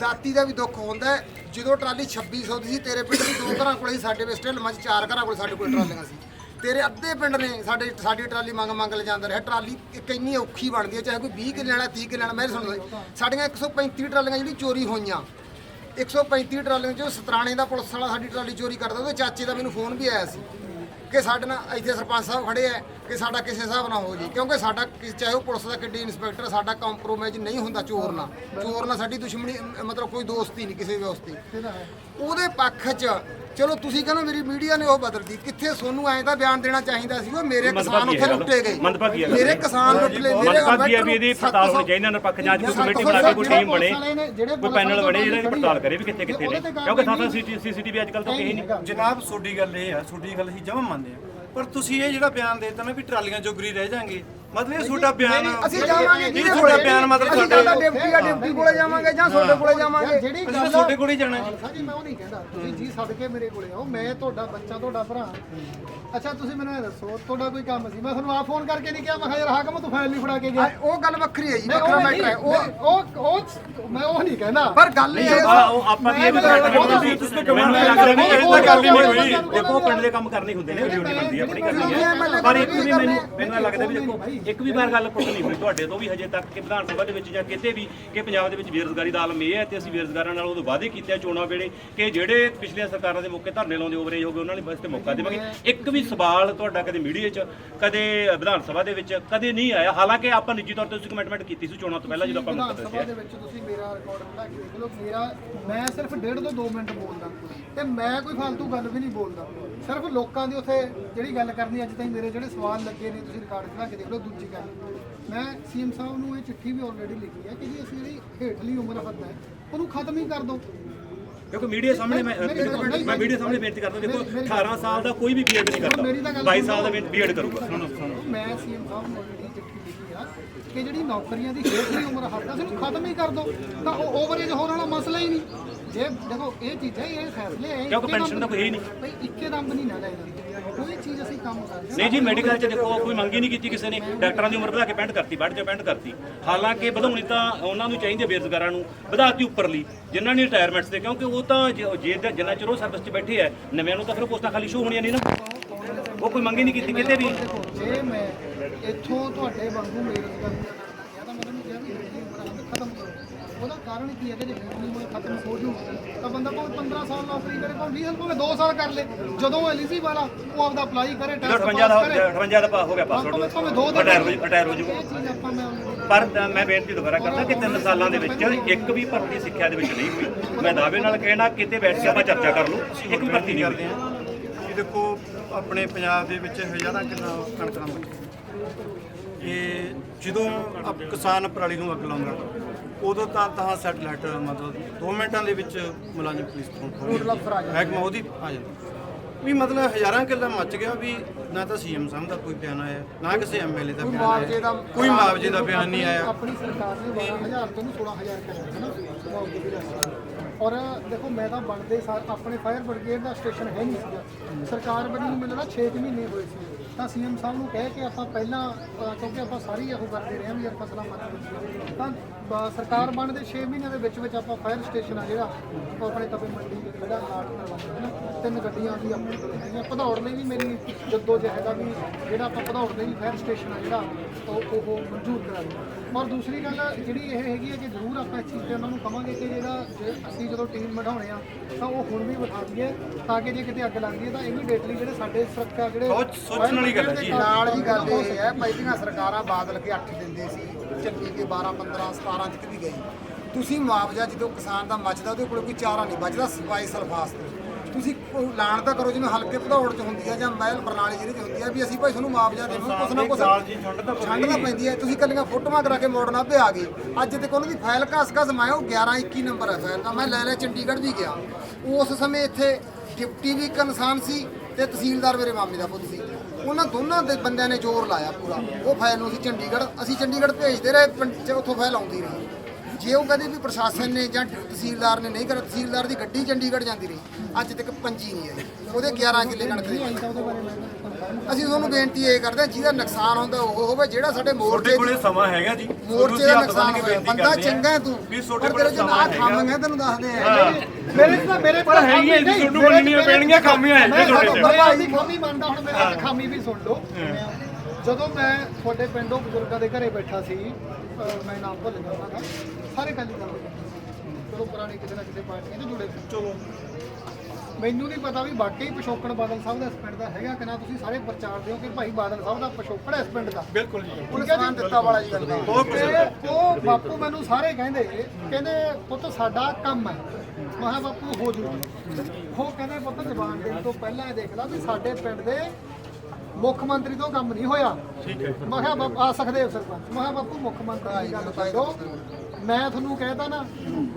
[SPEAKER 4] ਦਾਤੀ ਦਾ ਵੀ ਦੁੱਖ ਹੁੰਦਾ ਹੈ। ਜਦੋਂ ਟਰਾਲੀ 2600 ਦੀ ਸੀ ਤੇਰੇ ਪਿੰਡ ਦੀ ਦੋ ਘਰਾਂ ਕੋਲੇ ਸੀ, ਸਾਡੇ ਵੇ ਸਟਿਲ ਮੱਝ ਚਾਰ ਘਰਾਂ ਕੋਲੇ ਸਾਡੇ ਕੋਲ ਟਰਾਲੀਆਂ ਸੀ। ਤੇਰੇ ਅੱਧੇ ਪਿੰਡ ਨੇ ਸਾਡੇ ਸਾਡੀ ਟਰਾਲੀ ਮੰਗ ਮੰਗ ਲੈ ਜਾਂਦਾ ਰਿਹਾ। ਟਰਾਲੀ ਇੱਕ ਇੰਨੀ ਔਖੀ ਬਣਦੀ ਹੈ ਚਾਹੇ ਕੋਈ 20 ਕਿੱਲੇ ਵਾਲਾ 30 ਕਿੱਲੇ ਵਾਲਾ ਮੈਂ ਸੁਣ ਲਓ ਸਾਡੀਆਂ 135 ਟਰਾਲੀਆਂ ਜਿਹੜੀ ਚੋਰੀ ਹੋਈਆਂ। 135 ਟਰਾਲੀਆਂ ਚੋਂ ਸਤਰਾਣੇ ਦਾ ਪੁਲਿਸ ਵਾਲਾ ਸਾਡੀ ਟਰਾਲੀ ਚੋਰੀ ਕਰਦਾ ਉਹਦੇ ਚਾਚੇ ਦਾ ਮੈਨੂੰ ਫੋਨ ਵੀ ਆਇਆ ਸੀ। ਕਿ ਸਾਡੇ ਨਾਲ ਇੱਥੇ ਸਰਪੰਚ ਸਾਹਿਬ ਖੜੇ ਆ ਕਿ ਸਾਡਾ ਕਿਸੇ ਹਿਸਾਬ ਨਾਲ ਹੋ ਜੀ। ਕਿਉਂਕਿ ਸਾਡਾ ਕਿ- ਚਾਹੇ ਉਹ ਪੁਲਿਸ ਦਾ ਕਿੱਡੀ ਇੰਸਪੈਕਟਰ ਸਾਡਾ ਕੰਪਰੋਮਾਈਜ਼ ਨਹੀਂ ਹੁੰਦਾ ਚੋਰ ਨਾਲ। ਚੋਰ ਨਾਲ ਸਾਡੀ ਦੁਸ਼ਮਣੀ ਮਤਲਬ ਕੋਈ ਦੋਸਤੀ ਨਹੀਂ ਕਿਸੇ ਵਿਅਸਤੀ ਉਹਦੇ ਪੱਖ 'ਚ ਚਲੋ ਤੁਸੀਂ ਕਹਿੰਦੇ ਮੇਰੀ ਮੀਡੀਆ ਨੇ ਉਹ ਬਦਲਦੀ ਕਿੱਥੇ ਸੋਨੂੰ ਐਂ ਦਾ ਬਿਆਨ ਦੇਣਾ ਚਾਹੀਦਾ ਸੀ ਉਹ ਮੇਰੇ ਕਿਸਾਨ ਉੱਥੇ ਲੁੱਟੇ ਗਏ। ਮੇਰੇ ਕਿਸਾਨ ਲੁੱਟ ਲਏ ਮੇਰੇ
[SPEAKER 2] ਮੰਦਭਾਗੀ ਹੈ ਵੀ ਇਹਦੀ ਪੜਤਾਲ ਹੋਣੀ ਚਾਹੀਦੀ ਨਾ ਪੱਖ ਜਾਂਚ ਕੋਈ ਕਮੇਟੀ ਬਣਾ ਕੇ ਕੋਈ ਟੀਮ ਬਣੇ ਕੋਈ ਪੈਨਲ ਬਣੇ ਜਿਹੜਾ ਇਹਦੀ ਪੜਤਾਲ ਕਰੇ ਵੀ ਕਿੱਥੇ ਕਿੱਥੇ ਨੇ। ਕਿਉਂਕਿ ਸਾਥਾ ਸੀਸੀਟੀਵੀ ਅੱਜ ਕੱਲ ਤਾਂ ਕਿਸੇ ਨਹੀਂ।
[SPEAKER 5] ਜਨਾਬ ਤੁਹਾਡੀ ਗੱਲ ਇਹ ਆ ਤੁਹਾਡੀ ਗੱਲ ਅਸੀਂ ਜਮਾਂ ਮੰਨਦੇ ਆ ਪਰ ਤੁਸੀਂ ਇਹ ਜਿਹੜਾ ਬਿਆਨ ਦੇ ਦਿੱਤਾ ਨਾ ਵੀ ਟਰਾਲੀਆਂ ਜੋਗਰੀ ਰਹਿ ਜਾਾਂਗੇ
[SPEAKER 3] ਮਤਲਬ ਇਹ ਤੁਹਾਡਾ ਬਿਆਨ
[SPEAKER 4] ਅਸੀਂ ਜਾਵਾਂਗੇ
[SPEAKER 3] ਇਹ
[SPEAKER 4] ਜਿਹਦੇ
[SPEAKER 3] ਤੁਹਾਡਾ
[SPEAKER 4] ਕੋਲੇ
[SPEAKER 3] ਬਿਆਨ ਮਤਲਬ
[SPEAKER 4] ਅਸੀਂ
[SPEAKER 3] ਸਾਡੇ
[SPEAKER 4] ਜਾਂ ਡਿਪਟੀ ਆ ਡਿਪਟੀ ਕੋਲੇ ਜਾਵਾਂਗੇ ਜਾਂ ਤੁਹਾਡੇ ਕੋਲੇ ਜਾਵਾਂਗੇ।
[SPEAKER 1] ਜਿਹੜੀ
[SPEAKER 3] ਅਸੀਂ
[SPEAKER 1] ਗੱਲ
[SPEAKER 3] ਤਾਂ ਤੁਹਾਡੇ ਕੋਲ ਹੀ ਜਾਣਾ ਹੈ।
[SPEAKER 1] ਖਾਲਸਾ ਜੀ ਮੈਂ ਉਹ ਨਹੀਂ ਕਹਿੰਦਾ। ਤੁਸੀਂ ਜੀ ਛੱਡ ਕੇ ਮੇਰੇ ਕੋਲੇ ਆਓ ਮੈਂ ਤੁਹਾਡਾ ਬੱਚਾ ਤੁਹਾਡਾ ਭਰਾ। ਅੱਛਾ ਤੁਸੀਂ ਮੈਨੂੰ ਇਹ ਦੱਸੋ ਤੁਹਾਡਾ ਕੋਈ ਕੰਮ ਸੀ? ਮੈਂ ਤੁਹਾਨੂੰ ਆ ਫੋਨ ਕਰਕੇ ਨਹੀਂ ਕਿਹਾ ਮੈਂ ਕਿਹਾ ਯਾਰ ਹਾਕਮ ਤੂੰ ਫਾਈਲ ਨਹੀਂ ਫੜਾ ਕੇ ਗਿਆ।
[SPEAKER 4] ਉਹ ਗੱਲ ਵੱਖਰੀ ਹੈ ਜੀ
[SPEAKER 1] ਮੈਂ
[SPEAKER 4] ਵੱਖਰਾ
[SPEAKER 1] ਉਹ
[SPEAKER 4] ਮੈਟਰ ਹੈ। ਉਹ
[SPEAKER 1] ਨਹੀਂ- ਉਹ ਉਹ ਮੈਂ ਉਹ ਨਹੀਂ ਕਹਿੰਦਾ।
[SPEAKER 4] ਪਰ ਗੱਲ ਇਹ ਹੈ
[SPEAKER 2] ਆ ਉਹ ਆਪਾਂ ਵੀ ਇਹ ਵੀ
[SPEAKER 1] ਮੈਂ-
[SPEAKER 2] ਮੈਨੂੰ ਲੱਗਦਾ ਵੀ
[SPEAKER 3] ਤੁਸੀਂ ਤਾਂ
[SPEAKER 2] ਮੈਨੂੰ ਲੱਗਦਾ ਵੀ ਇਹ
[SPEAKER 1] ਉਹ
[SPEAKER 2] ਤਾਂ ਗੱਲ ਹੀ ਨਹੀਂ ਹੋਈ।
[SPEAKER 1] ਗੱਲ
[SPEAKER 2] ਦੇਖੋ ਪਿੰਡ ਦੇ ਕੰਮ ਕਰਨੇ ਹੁੰਦੇ ਨੇ ਬਣਦੀ ਹੈ ਆਪਣੀ ਕਰਨੀ ਹੈ ਪਰ ਇੱਕ ਵੀ ਮੈਨੂੰ ਮੈਨੂੰ ਲੱਗਦਾ ਵੀ ਦੇਖੋ ਇੱਕ ਵੀ ਵਾਰ ਗੱਲ ਪੁੱਟ ਨਹੀਂ ਹੋਈ ਤੁਹਾਡੇ ਤੋਂ ਵੀ ਹਜੇ ਤੱਕ ਕਿ ਵਿਧਾਨ ਸਭਾ ਦੇ ਵਿੱਚ ਜਾਂ ਕਿਤੇ ਵੀ ਕਿ ਪੰਜਾਬ ਦੇ ਵਿੱਚ ਬੇਰੁਜ਼ਗਾਰੀ ਦਾ ਆਲਮ ਇਹ ਹੈ ਤੇ ਅਸੀਂ ਬੇਰੁਜ਼ਗਾਰਾਂ ਨਾਲ ਉਦੋਂ ਵਾਅਦੇ ਕੀਤੇ ਚੋਣਾਂ ਵੇਲੇ ਕਿ ਜਿਹੜੇ ਪਿਛਲੀਆਂ ਸਰਕਾਰਾਂ ਦੇ ਮੌਕੇ ਧਰਨੇ ਲਾਉਂਦੇ ਓਵਰੇਜ ਹੋ ਗਏ, ਉਹਨਾਂ ਲਈ ਵਾਸਤੇ ਮੌਕਾ ਦੇਵਾਂਗੇ। ਇੱਕ ਵੀ ਸਵਾਲ ਤੁਹਾਡਾ ਕਦੇ ਮੀਡੀਆ 'ਚ, ਕਦੇ ਵਿਧਾਨ ਸਭਾ ਦੇ ਵਿੱਚ, ਕਦੇ ਨਹੀਂ ਆਇਆ। ਹਾਲਾਂਕਿ ਆਪਾਂ ਨਿੱਜੀ ਤੌਰ ਤੇ ਉਸ ਕਮਿਟਮੈਂਟ ਕੀਤੀ ਸੀ ਚੋਣਾਂ ਤੋਂ ਪਹਿਲਾਂ ਜਦੋਂ ਆਪਾਂ
[SPEAKER 1] ਵਿਧਾਨ ਸਭਾ ਦੇ ਵਿੱਚ ਤੁਸੀਂ ਮੇਰਾ ਰਿਕਾਰਡ ਬਣਾ ਕੇ ਦੇਖ ਲਓ, ਮੇਰਾ, ਮੈਂ ਸਿਰਫ ਡੇਢ ਤੋਂ 2 ਮਿੰਟ ਬੋਲਦਾ। ਤੇ ਮੈਂ ਕੋਈ ਫालतू ਗੱਲ ਵੀ ਨਹੀਂ ਬੋਲਦਾ। ਸਿਰਫ ਲੋਕਾਂ ਦੀ ਉੱਥੇ ਜਿਹੜੀ ਗੱਲ ਕਰਨੀ, ਅੱਜ ਤਾਈਂ ਮੇਰੇ ਜਿਹੜੇ ਸਵਾਲ ਲੱਗੇ ਨੇ, ਤੁਸੀਂ ਰਿਕਾਰਡ ਬਣਾ ਕੇ ਦੇਖ ਲਓ ਗੱਲ। ਮੈਂ ਸੀਐਮ ਸਾਹਿਬ ਨੂੰ ਇਹ ਚਿੱਠੀ ਵੀ ਆਲਰੇਡੀ ਲਿਖੀ ਹੈ ਕਿ ਜੀ ਅਸੀਂ ਜਿਹੜੀ ਹੇਠਲੀ ਉਮਰ ਹੱਦ ਹੈ ਉਹਨੂੰ ਖਤਮ ਹੀ ਕਰ ਦਿਓ।
[SPEAKER 2] ਕਿਉਂਕਿ ਮੀਡੀਆ ਸਾਹਮਣੇ ਮੈਂ ਮੈਂ ਮੀਡੀਆ ਸਾਹਮਣੇ ਬੇਨਤੀ ਕਰਦਾ ਦੇਖੋ 18 ਸਾਲ ਦਾ ਕੋਈ ਵੀ ਬੀਐਡ ਨਹੀਂ ਕਰਦਾ। 22 ਸਾਲ ਦਾ ਬੀਐਡ ਕਰੂਗਾ। ਸੁਣੋ ਸੁਣੋ
[SPEAKER 1] ਮੈਂ ਸੀਐਮ ਸਾਹਿਬ ਨੂੰ ਚਿੱਠੀ ਲਿਖੀ ਆ ਕਿ ਜਿਹੜੀ ਨੌਕਰੀਆਂ ਦੀ ਹੇਠਲੀ ਉਮਰ ਹੱਦ ਆ ਉਹਨੂੰ ਖਤਮ ਹੀ ਕਰ ਦਿਓ। ਤਾਂ ਉਹ ਓਵਰੇਜ ਹੋਣ ਵਾਲਾ ਮਸਲਾ ਹੀ ਨਹੀਂ। ਜੇ ਦੇਖੋ ਇਹ ਚੀਜ਼ਾਂ ਹੀ ਇਹ ਫੈਸਲੇ ਹੈ
[SPEAKER 2] ਕਿਉਂਕਿ ਪੈਨਸ਼ਨ ਤਾਂ ਕੋਈ ਹੈ ਹੀ ਨਹੀਂ।
[SPEAKER 1] ਬਈ ਇੱਕੇ ਦਮ ਨਹੀਂ ਨਾ ਲੈ ਜਾਂਦੇ। ਕੋਈ ਚੀਜ਼ ਅਸੀਂ ਕੰਮ ਕਰਦੇ ਹਾਂ।
[SPEAKER 2] ਨਹੀਂ ਜੀ ਮੈਡੀਕਲ ਚ ਦੇਖੋ ਕੋਈ ਮੰਗੀ ਨਹੀਂ ਕੀਤੀ ਕਿਸੇ ਨੇ। ਡਾਕਟਰਾਂ ਦੀ ਉਮਰ ਵਧਾ ਕੇ 65 ਕਰਤੀ 62 ਚ 65 ਕਰਤੀ। ਹਾਲਾਂਕਿ ਵਧਾਉਣੀ ਤਾਂ ਉਹਨਾਂ ਨੂੰ ਚਾਹੀਦੀ ਹੈ ਬੇਰੁਜ਼ਗਾਰਾਂ ਨੂੰ ਵਧਾਤੀ ਉੱਪਰਲੀ ਜਿਨ੍ਹਾਂ ਨੇ ਰਿਟਾਇਰਮੈਂਟਸ ਤੇ ਕਿਉਂਕਿ ਉਹ ਤਾਂ ਜੇ ਜੇ ਤਾਂ ਜਿੰਨਾ ਚਿਰ ਉਹ ਸਰਵਿਸ 'ਚ ਬੈਠੇ ਆ ਨਵਿਆਂ ਨੂੰ ਤਾਂ ਫਿਰ ਪੋਸਟਾਂ ਖਾਲੀ ਸ਼ੋ ਹੋਣੀਆਂ ਨਹੀਂ ਨਾ। ਉਹ ਕੋਈ ਮੰਗੀ ਨਹੀਂ ਕੀਤੀ ਕਿਤੇ ਵੀ।
[SPEAKER 1] ਦੇਖੋ ਜੇ ਮੈਂ ਇੱਥੋਂ ਤੁਹਾਡੇ ਵਾਂਗੂ ਬੇਰੁਜ਼ਗਾਰੀ ਦਾ ਕਰਨਾ ਤਾਂ ਮੈਂ ਤੁਹਾਨੂੰ ਕਿਹਾ ਵੀ ਹੇਠਲੀ ਉਮਰ ਹੱਦ ਖਤਮ ਕਰੋ ਉਹਦਾ ਕਾਰਨ ਕੀ ਹੈ ਕਿ ਜੇ ਹੇਠਲੀ ਉਮਰ ਖਤਮ ਹੋ ਜੂ ਤਾਂ ਬੰਦਾ ਭਾਵੇਂ 15 ਸਾਲ ਨੌਕਰੀ ਕਰੇ ਭਾਵੇਂ 20 ਸਾਲ ਭਾਵੇਂ 2 ਸਾਲ ਕਰ ਲੇ। ਜਦੋਂ ਐਲੀਜੀਬਲ ਆ ਉਹ ਆਪਦਾ ਅਪਲਾਈ ਕਰੇ ਟੈਸਟ
[SPEAKER 2] 58 ਦਾ
[SPEAKER 1] ਪਾਸ ਕਰੇ।
[SPEAKER 2] 58 ਦਾ ਹੋ ਗਿਆ ਪਾਸਵਰਡ
[SPEAKER 1] ਭਾਵੇਂ ਦੋ ਦਾ
[SPEAKER 2] ਰਿਟਾਇਰ ਹੋ
[SPEAKER 1] ਇਹ ਚੀਜ਼ ਆਪਾਂ ਮੈਂ
[SPEAKER 2] ਪਰ ਮੈਂ ਬੇਨਤੀ ਦੁਬਾਰਾ ਕਰਦਾ ਕਿ 3 ਸਾਲਾਂ ਦੇ ਵਿੱਚ ਇੱਕ ਵੀ ਭਰਤੀ ਸਿੱਖਿਆ ਦੇ ਵਿੱਚ ਨਹੀਂ ਹੋਈ। ਮੈਂ ਦਾਅਵੇ ਨਾਲ ਕਹਿਣਾ ਕਿਤੇ ਬੈਠ ਕੇ ਆਪਾਂ ਚਰਚਾ ਕਰ ਲਓ ਇੱਕ ਵੀ ਭਰਤੀ ਨਹੀਂ ਹੋਈ।
[SPEAKER 3] ਇਹ ਦੇਖੋ ਆਪਣੇ ਪੰਜਾਬ ਦੇ ਵਿੱਚ ਹਜ਼ਾਰਾਂ ਕਿੱਲਾ ਕਣਕਾਂ ਬਚੀਆਂ ਇਹ ਜਦੋਂ ਕਿਸਾਨ ਪਰਾਲੀ ਨੂੰ ਅੱਗ ਲਾਉਂਦਾ ਉਦੋਂ ਤਾਂ ਤਾਂ ਸੈਟਲਾਈਟ ਮਤਲਬ 2 ਮਿੰਟਾਂ ਦੇ ਵਿੱਚ ਮੁਲਾਜ਼ਮ ਪੁਲਿਸ ਤੋਂ ਮਹਿਕਮਾ ਉਹਦੀ ਆ ਜਾਂਦਾ। ਵੀ ਮਤਲਬ ਹਜ਼ਾਰਾਂ ਕਿੱਲਾ ਮੱਚ ਗਿਆ ਵੀ ਨਾ ਤਾਂ ਸੀਐਮ ਸਾਹਿਬ ਦਾ ਕੋਈ ਬਿਆਨ ਆਇਆ ਨਾ ਕਿਸੇ ਐਮਐਲਏ ਦਾ ਬਿਆਨ ਆਇਆ ਕੋਈ ਮੁਆਵਜ਼ੇ ਦਾ ਬਿਆਨ ਨਹੀਂ ਆਇਆ।
[SPEAKER 1] ਆਪਣੀ ਸਰਕਾਰ ਨੇ 12000 ਤੋਂ ਨੂੰ 16000 ਕਰਿਆ ਹੈ ਨਾ। ਔਰ ਦੇਖੋ ਮੈਂ ਤਾਂ ਬਣਦੇ ਸਾਰ ਆਪਣੇ ਫਾਇਰ ਬ੍ਰਿਗੇਡ ਦਾ ਸਟੇਸ਼ਨ ਹੈ ਨਹੀਂ ਸੀਗਾ। ਸਰਕਾਰ ਬਣੀ ਨੂੰ ਮੈਨੂੰ ਲੱਗਦਾ 6 ਮਹੀਨੇ ਹੋਏ ਸੀ। ਤਾਂ ਸੀਐਮ ਸਾਹਿਬ ਨੂੰ ਕਹਿ ਕੇ ਆਪਾਂ ਪਹਿਲਾਂ ਅ, ਕਿਉਂਕਿ ਆਪਾਂ ਸਾਰੀ ਇਹੋ ਕਰਦੇ ਰਹੇ ਹਾਂ ਵੀ ਯਾਰ ਫਸਲਾਂ ਮੱਚ ਗਈਆਂ ਤਾਂ ਬ- ਸਰਕਾਰ ਬਣਦੇ 6 ਮਹੀਨਿਆਂ ਦੇ ਵਿੱਚ ਵਿੱਚ ਆਪਾਂ ਫਾਇਰ ਸਟੇਸ਼ਨ ਆ ਜਿਹੜਾ ਉਹ ਆਪਣੇ ਤਵੇ ਮੰਡੀ ਦੇ ਖੜਾ ਕਾਟ ਕਰਵਾਉਂਦੇ ਹਾਂ ਤਿੰਨ ਗੱਡੀਆਂ ਵੀ ਆਪਣੇ ਕੋਲ ਹੈਗੀਆਂ। ਭਦੌੜ ਲਈ ਵੀ ਮੇਰੀ ਜੱਦੋ ਜਹਿਦ ਵੀ ਜਿਹੜਾ ਆਪਾਂ ਭਦੌੜ ਲਈ ਵੀ ਫਾਇਰ ਸਟੇਸ਼ਨ ਆ ਜਿਹੜਾ ਉਹ ਉਹ ਮਨਜ਼ੂਰ ਕਰਾ ਹਾਂ। ਔਰ ਦੂਸਰੀ ਗੱਲ ਜਿਹੜੀ ਇਹ ਹੈਗੀ ਹੈ ਕਿ ਜ਼ਰੂਰ ਆਪਾਂ ਇਸ ਚੀਜ਼ ਤੇ ਉਹਨਾਂ ਨੂੰ ਕਵਾਂਗੇ ਕਿ ਜਿਹੜਾ ਜੇ ਅਸੀਂ ਜਦੋਂ ਟੀਮ ਬਣਾਉਣੇ ਆ ਤਾਂ ਉਹ ਹੁਣ ਵੀ ਬਿਠਾ ਦਈਏ ਤਾਂ ਕਿ ਜੇ ਕਿਤੇ ਅੱਗ ਲੱਗਦੀ ਹੈ ਤਾਂ ਇਮੀਡੀਏਟਲੀ ਜਿਹੜੇ ਸਾਡੇ ਸੁਰੱਖਿਆ ਜਿਹੜੇ
[SPEAKER 3] ਸੋਚ- ਸੋਚਣ ਵਾਲੀ ਗੱਲ ਹੈ ਜੀ।
[SPEAKER 4] ਨਾਲ ਜੀ ਗੱਲ ਇਹ ਹੈ ਪਹਿਲੀਆਂ ਸਰਕਾਰਾਂ ਬਾਦਲ ਕੇ 8 ਦਿੰਦੇ ਸੀ ਚੱਲੀ ਕੇ 12 15 17 ਤੱਕ ਵੀ ਗਈ ਤੁਸੀਂ ਮੁਆਵਜ਼ਾ ਜਦੋਂ ਕਿਸਾਨ ਦਾ ਮੱਚਦਾ ਉਹਦੇ ਕੋਲ ਕੋਈ ਚਾਰਾ ਨਹੀਂ ਬਚਦਾ ਸਫ਼ਾਈ ਸਲਫਾਸ ਤੇ ਤੁਸੀਂ ਐਲਾਨ ਤਾਂ ਕਰੋ ਜਿਵੇਂ ਹਲਕੇ ਭਦੌੜ ਚ ਹੁੰਦੀ ਹੈ ਜਾਂ ਮਹਿਲ ਬਰਨਾਲੇ ਜ਼ਿਲ੍ਹੇ ਚ ਹੁੰਦੀ ਹੈ ਵੀ ਅਸੀਂ ਭਾਈ ਤੁਹਾਨੂੰ ਮੁਆਵਜ਼ਾ ਦੇਵਾਂਗੇ ਕੁਛ ਨਾ ਕੁਛ ਠੰਡ ਤਾਂ ਪੈਂਦੀ ਹੈ ਤੁਸੀਂ ਕੱਲੀਆਂ ਫੋਟੋਆਂ ਕਰਾ ਕੇ ਮੋੜਨਾ ਤੇ ਆ ਗਏ। ਅੱਜ ਤੱਕ ਉਹਨਾਂ ਦੀ ਫਾਈਲ ਘਸ ਘਸ ਮੈਂ ਉਹ 11 21 ਨੰਬਰ ਹੈ ਫਾਈਲ ਦਾ ਮੈਂ ਲੈ ਲੈ ਚੰਡੀਗੜ੍ਹ ਵੀ ਗਿਆ। ਉਸ ਸਮੇਂ ਇੱਥੇ ਡਿਪਟੀ ਵੀ ਇੱਕ ਇਨਸਾਨ ਸੀ ਤੇ ਤਹਿਸੀਲਦਾਰ ਮੇਰੇ ਮਾਮੇ ਦਾ ਪੁੱਤ ਸੀ। ਉਹਨਾਂ ਦੋਨਾਂ ਦੇ ਬੰਦਿਆਂ ਨੇ ਜ਼ੋਰ ਲਾਇਆ ਪੂਰਾ। ਉਹ ਫਾਈਲ ਨੂੰ ਅਸੀਂ ਚੰਡੀਗੜ੍ਹ ਅਸੀਂ ਚੰਡੀਗੜ੍ਹ ਭੇਜਦੇ ਰਹੇ ਪਿੰਡ 'ਚ ਉੱਥੋਂ ਫਾਈਲ ਆਉਂਦੀ ਰਹੀ। ਜੇ ਉਹ ਕਦੇ ਵੀ ਪ੍ਰਸ਼ਾਸਨ ਨੇ ਜਾਂ ਤਹਿਸੀਲਦਾਰ ਨੇ ਨਹੀਂ ਕਰਿਆ ਤਹਿਸੀਲਦਾਰ ਦੀ ਗੱਡੀ ਚੰਡੀਗੜ੍ਹ ਜਾਂਦੀ ਰਹੀ। ਅੱਜ ਤੱਕ ਪੰਜੀ ਨਹੀਂ ਆਈ। ਉਹਦੇ 11 ਕਿੱਲੇ ਕਣਕ ਦੇ
[SPEAKER 1] ਤਾਂ
[SPEAKER 4] ਅਸੀਂ ਤੁਹਾਨੂੰ ਬੇਨਤੀ ਇਹ ਕਰਦੇ ਹਾਂ ਜਿਹਦਾ ਨੁਕਸਾਨ ਹੁੰਦਾ ਉਹ ਹੋਵੇ ਜਿਹੜਾ ਸਾਡੇ ਮੋਰਚੇ
[SPEAKER 3] ਕੋਲੇ ਸਮਾਂ ਹੈਗਾ ਜੀ।
[SPEAKER 4] ਮੋਰਚੇ ਦਾ ਨੁਕਸਾਨ ਹੋਇਆ। ਬੰਦਾ ਚੰਗਾ ਹੈ ਤੂੰ
[SPEAKER 3] ਵੀ ਤੁਹਾਡੇ
[SPEAKER 4] ਪਰ ਨਾ
[SPEAKER 3] ਹੈਗਾ।
[SPEAKER 4] ਖਾਵਾਂਗੇ ਤੈਨੂੰ ਦੱਸਦੇ ਆ।
[SPEAKER 1] ਮੇਰੇ ਤਾਂ ਮੇਰੇ ਪਰ
[SPEAKER 2] ਹੈਗੀਆਂ ਜੀ, ਤੁਹਾਨੂੰ ਮੰਨਣੀਆਂ ਪੈਣਗੀਆਂ, ਖਾਮੀਆਂ ਹੈ ਜੀ ਤੁਹਾਡੇ
[SPEAKER 1] ਆਪਣੀ ਖਾਮੀ ਮੰਨਦਾ ਹੁਣ ਮੇਰੇ ਖਾਮੀ ਵੀ ਸੁਣ ਲਓ। ਜਦੋਂ ਮੈਂ ਤੁਹਾਡੇ ਪਿੰਡੋਂ ਬਜ਼ੁਰਗਾਂ ਦੇ ਘਰੇ ਬੈਠਾ ਸੀ ਮੈਂ ਨਾਮ ਭੁੱਲ ਗਿਆ ਉਹਨਾਂ ਦਾ। ਸਾਰੇ ਗੱਲ ਹੀ ਕਰਦੇ ਚਲੋ ਪੁਰਾਣੀ ਕਿਸੇ ਨਾ ਕਿਸੇ ਪਾਰਟੀ ਨਾਲ ਜੁੜੇ ਚਲੋ। ਮੈਨੂੰ ਨਹੀਂ ਪਤਾ ਵੀ ਵਾਕਈ ਪਿਛੋਕੜ ਬਾਦਲ ਸਾਹਿਬ ਦਾ ਇਸ ਪਿੰਡ ਦਾ ਹੈਗਾ ਕਿ ਨਾ। ਤੁਸੀਂ ਸਾਰੇ ਪ੍ਰਚਾਰ ਦਿਓ ਕਿ ਭਾਈ ਬਾਦਲ ਸਾਹਿਬ ਦਾ ਪਿਛੋਕੜ ਹੈ ਇਸ ਪਿੰਡ ਦਾ।
[SPEAKER 3] ਬਿਲਕੁਲ ਜੀ।
[SPEAKER 4] ਹੁਣ ਦਿੱਤਾ ਵਾਲਾ ਜੀ ਗੱਲ ਦਾ
[SPEAKER 1] ਤੇ ਉਹ ਬਾਪੂ ਮੈਨੂੰ ਸਾਰੇ ਕਹਿੰਦੇ ਕਹਿੰਦੇ ਪੁੱਤ ਸਾਡਾ ਕੰਮ ਹੈ। ਮੈਂ ਕਿਹਾ ਬਾਪੂ ਹੋ ਜੂ। ਉਹ ਕਹਿੰਦੇ ਪੁੱਤ ਜ਼ਬਾਨ ਦੇਣ ਤੋਂ ਪਹਿਲਾਂ ਇਹ ਦੇਖ ਲਾ ਵੀ ਸਾਡੇ ਪਿੰਡ ਦੇ ਮੁੱਖ ਮੰਤਰੀ ਤੋਂ ਕੰਮ ਨਹੀਂ ਹੋਇਆ। ਠੀਕ ਹੈ। ਮੈਂ ਕਿਹਾ ਬਾਪੂ ਆ ਸਕਦੇ ਸਰਪੰਚ। ਮੈਂ ਕਿਹਾ ਬਾਪੂ ਮੁੱਖ ਮੰਤਰੀ ਦੀ ਗੱਲ ਕਰੋ। ਮੈਂ ਤੁਹਾਨੂੰ ਕਹਿਤਾ ਨਾ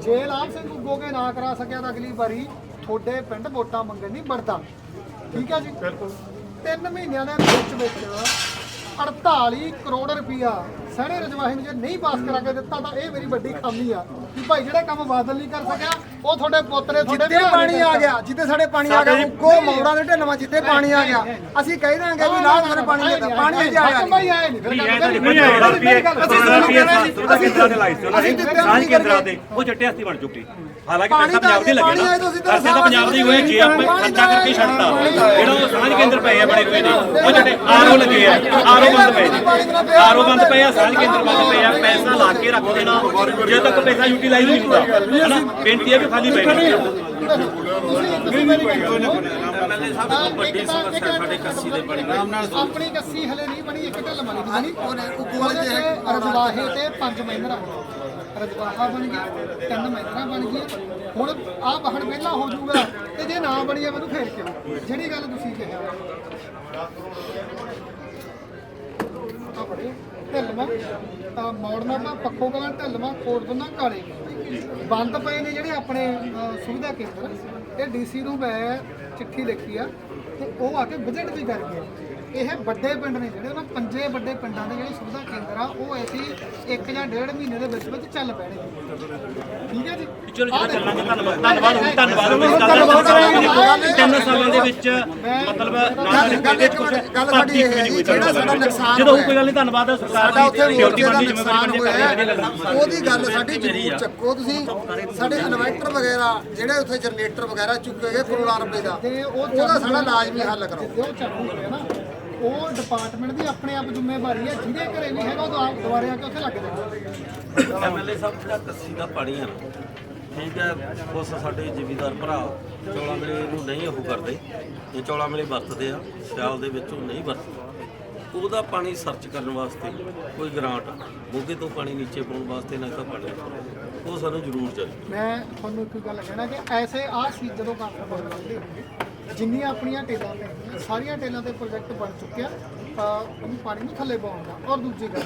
[SPEAKER 1] ਜੇ ਲਾਭ ਸਿੰਘ ਉਗੋਗੇ ਨਾ ਕਰਾ ਸਕਿਆ ਤਾਂ ਅਗਲੀ ਵਾਰੀ ਤੁਹਾਡੇ ਪਿੰਡ ਵੋਟਾਂ ਮੰਗਣ ਨਹੀਂ ਵੜਦਾ। ਠੀਕ ਹੈ ਜੀ? ਬਿਲਕੁਲ। ਤਿੰਨ ਮਹੀਨਿਆਂ ਦੇ ਵਿੱਚ ਵਿੱਚ 48 ਕਰੋੜ ਰੁਪਇਆ ਸਣੇ ਰਜਵਾਹੇ ਨੂੰ ਜੇ ਨਹੀਂ ਪਾਸ ਕਰਾ ਕੇ ਦਿੱਤਾ ਤਾਂ ਇਹ ਮੇਰੀ ਵੱਡੀ ਖਾਮੀ ਆ। ਕਿ ਭਾਈ ਜਿਹੜਾ ਕੰਮ ਬਾਦਲ ਨਹੀਂ ਕਰ ਸਕਿਆ ਉਹ ਤੁਹਾਡੇ ਪੋਤਰੇ ਤੁਹਾਡੇ ਭਰਾ
[SPEAKER 4] ਪਾਣੀ
[SPEAKER 1] ਨਹੀਂ
[SPEAKER 4] ਆ ਗਿਆ ਜਿੱਦੇ ਸਾਡੇ ਪਾਣੀ ਆ ਗਿਆ ਕੋ ਮੌੜਾ ਦੇ ਢਿੱਲਵਾਂ ਜਿੱਦੇ ਪਾਣੀ ਆ ਗਿਆ। ਅਸੀਂ ਕਹਿ ਦਾਂਗੇ ਵੀ ਨਾ ਸਾਡੇ ਪਾਣੀ ਨਹੀਂ ਦਿੱਤਾ ਪਾਣੀ ਅਜੇ ਆਇਆ
[SPEAKER 1] ਭਾਈ
[SPEAKER 4] ਨਹੀਂ।
[SPEAKER 1] ਆਏ ਨਹੀਂ
[SPEAKER 2] ਨਹੀਂ ਦੇ ਨੇ
[SPEAKER 4] ਨਹੀਂ।
[SPEAKER 2] ਦੇ ਉਹ ਚਿੱਟੇ ਹਸਤੀ ਬਣ ਚੁੱਕੇ। ਹਾਲਾਂਕਿ ਪੈਸਾ ਪੰਜਾਬ ਦੇ
[SPEAKER 4] ਤੁਸੀਂ ਤਾਂ
[SPEAKER 2] ਪੈਸੇ ਤਾਂ ਪੰਜਾਬ ਦੇ ਹੋਏ ਜੇ ਆਪਾਂ ਖਰਚਾ ਕਰਕੇ ਛੱਡਤਾ। ਜਿਹੜਾ ਉਹ ਸਾਂਝ ਕੇਂਦਰ ਪਏ ਆ ਬਣੇ ਹੋਏ ਨੇ। ਉਹ ਚਿੱਟੇ ਆਰਓ ਲੱਗੇ ਆ ਆਰਓ ਬੰਦ ਪਏ ਨੇ। ਆਰਓ ਬੰਦ ਪਏ ਆ ਸਾਂਝ ਕੇਂਦਰ ਬੰਦ ਪਏ ਆ ਪੈਸਾ ਲਾ ਕੇ ਰੱਖ ਦੇਣਾ। ਜਦੋਂ ਤੱਕ ਪੈਸਾ ਯੂਟਿਲਾਈਜ਼ ਨਹੀਂ ਹੁੰਦਾ। ਬੇਨਤੀ ਹੈ ਕਿ ਖਾਲੀ ਪਏ ਨੇ
[SPEAKER 1] ਤੁਸੀਂ ਮੇਰੀ ਵੱਡੀ ਸਮੱਸਿਆ ਸਾਡੇ ਕੱਸੀ ਦੇ ਬਣੀ ਆਪਣੀ ਕੱਸੀ ਹਲੇ ਨਹੀਂ ਬਣੀ, ਇੱਕ ਢੱਲ ਬਣੀ ਬਣੀ
[SPEAKER 4] ਉਹਨੇ ਉੱਪਰ ਜੇ
[SPEAKER 1] ਰਜਵਾਹੇ ਤੇ ਪੰਜ ਮਹਿੰਦਰਾ ਰਜਵਾਹਾ ਬਣ ਗਿਆ, ਤਿੰਨ ਮਹਿੰਦਰਾ ਬਣ ਗਈਆਂ। ਹੁਣ ਆਹ ਬਾਹਰ ਪਹਿਲਾਂ ਹੋ ਜਾਊਗਾ ਤੇ ਜੇ ਨਾ ਬਣੀਏ ਮੈਨੂੰ ਫੇਰ ਕਿਉਂ? ਜਿਹੜੀ ਗੱਲ ਤੁਸੀਂ ਕਿਹਾ। ਆ ਬੜੇ ਢਿੱਲਵਾਂ ਤਾਂ ਮੋੜਨਾ ਮੈਂ ਪੱਖੋ ਕਲਾਂ ਢਿੱਲਵਾਂ ਕੋਟ ਦਿੰਦਾ ਕਾਲੇ। ਬੰਦ ਪਏ ਨੇ ਜਿਹੜੇ ਆਪਣੇ ਅਹ, ਸੁਵਿਧਾ ਕੇਂਦਰ ਇਹ ਡੀਸੀ ਨੂੰ ਮੈਂ ਚਿੱਠੀ ਲਿਖੀ ਆ ਤੇ ਉਹ ਆ ਕੇ ਵਿਜ਼ਿਟ ਵੀ ਕਰ ਗਏ। ਇਹ ਵੱਡੇ ਪਿੰਡ ਨੇ ਜਿਹੜੇ ਉਹਨਾਂ ਪੰਜੇ ਵੱਡੇ ਪਿੰਡਾਂ ਦੇ ਜਿਹੜੇ ਸੁਵਿਧਾ ਕੇਂਦਰ ਆ ਉਹ ਐਸੀ ਇੱਕ ਜਾਂ ਡੇਢ ਮਹੀਨੇ ਦੇ ਵਿੱਚ ਵਿੱਚ ਚੱਲ ਪੈਣਗੇ ਠੀਕ ਹੈ ਜੀ?
[SPEAKER 2] ਚਲੋ ਜਿਹੜਾ ਚੱਲਾਂਗੇ ਧੰਨਵਾਦ। ਧੰਨਵਾਦ। ਹੁਣ ਧੰਨਵਾਦ। ਤਿੰਨ ਸਾਲਾਂ ਦੇ ਵਿੱਚ ਮਤਲਬ
[SPEAKER 4] ਜਿਹੜਾ ਸਾਡਾ ਨੁਕਸਾਨ
[SPEAKER 2] ਜਦੋਂ। ਕੋਈ ਗੱਲ ਨਹੀਂ ਧੰਨਵਾਦ ਹੈ ਸਰਕਾਰ
[SPEAKER 4] ਉੱਥੇ
[SPEAKER 2] ਦੀ
[SPEAKER 4] ਮੋਰਚੇ ਦਾ
[SPEAKER 2] ਬਣਦੀ ਜ਼ਿੰਮੇਵਾਰੀ ਬਣਦੀ
[SPEAKER 4] ਉਹਦੀ ਗੱਲ ਸਾਡੀ ਜ਼ਰੂਰ ਚੱਕੋ ਤੁਸੀਂ। ਸਾਡੇ ਇਨਵਰਟਰ ਵਗੈਰਾ ਜਿਹੜੇ ਉੱਥੇ ਜਨਰੇਟਰ ਵਗੈਰਾ ਚੁੱਕੇ ਗਏ ਕਰੋੜਾਂ ਰੁਪਏ ਦਾ।
[SPEAKER 1] ਤੇ ਉਹ
[SPEAKER 4] ਉਹਦਾ ਸਾਡਾ ਲਾਜ਼ਮੀ ਹੱਲ ਕਰੋ
[SPEAKER 1] ਉਹ ਡਿਪਾਰਟਮੈਂਟ ਦੀ ਆਪਣੇ ਆਪ ਜ਼ਿੰਮੇਵਾਰੀ ਹੈ ਜਿਹਦੇ ਘਰੇ ਨਹੀਂ ਹੈਗਾ ਉਹ ਆਪ ਦੁਬਾਰੇ ਆ ਕੇ ਉੱਥੇ ਲੱਗ ਜਾਣਾ
[SPEAKER 5] ਐਮਐਲਏ ਸਾਹਿਬ ਜਿਹੜਾ ਕੱਸੀ ਦਾ ਪਾਣੀ ਆ ਠੀਕ ਹੈ ਉਸ ਸਾਡੇ ਜ਼ਿਮੀਦਾਰ ਭਰਾ ਚੌਲਾਂ ਮਿਲੇ ਨੂੰ ਨਹੀਂ ਉਹ ਕਰਦੇ। ਇਹ ਚੌਲਾਂ ਮਿਲੇ ਵਰਤਦੇ ਆ ਸਿਆਲ ਦੇ ਵਿੱਚ ਉਹ ਨਹੀਂ ਵਰਤਦੇ। ਉਹਦਾ ਪਾਣੀ ਸਰਚ ਕਰਨ ਵਾਸਤੇ ਕੋਈ ਗ੍ਰਾਂਟ ਮੋਗੇ ਤੋਂ ਪਾਣੀ ਨੀਚੇ ਪਾਉਣ ਵਾਸਤੇ ਨਾ ਤਾਂ ਪਾਣੀ ਉਹ ਸਾਨੂੰ ਜ਼ਰੂਰ ਚਾਹੀਦਾ।
[SPEAKER 1] ਮੈਂ ਤੁਹਾਨੂੰ ਇੱਕ ਗੱਲ ਕਹਿਣਾ ਕਿ ਐਸੇ ਆਹ ਸੀ ਜਦੋਂ ਕੰਮ ਬਣਦੇ ਹੋਣਗੇ ਜਿੰਨੀਆਂ ਆਪਣੀਆਂ ਟੇਲਾਂ ਨੇ ਸਾਰੀਆਂ ਟੇਲਾਂ ਤੇ ਪ੍ਰੋਜੈਕਟ ਬਣ ਚੁੱਕਿਆ ਉਹਨੂੰ ਪਾਣੀ ਨੂੰ ਥੱਲੇ ਪਾਉਣ ਦਾ ਔਰ ਦੂਜੀ ਗੱਲ,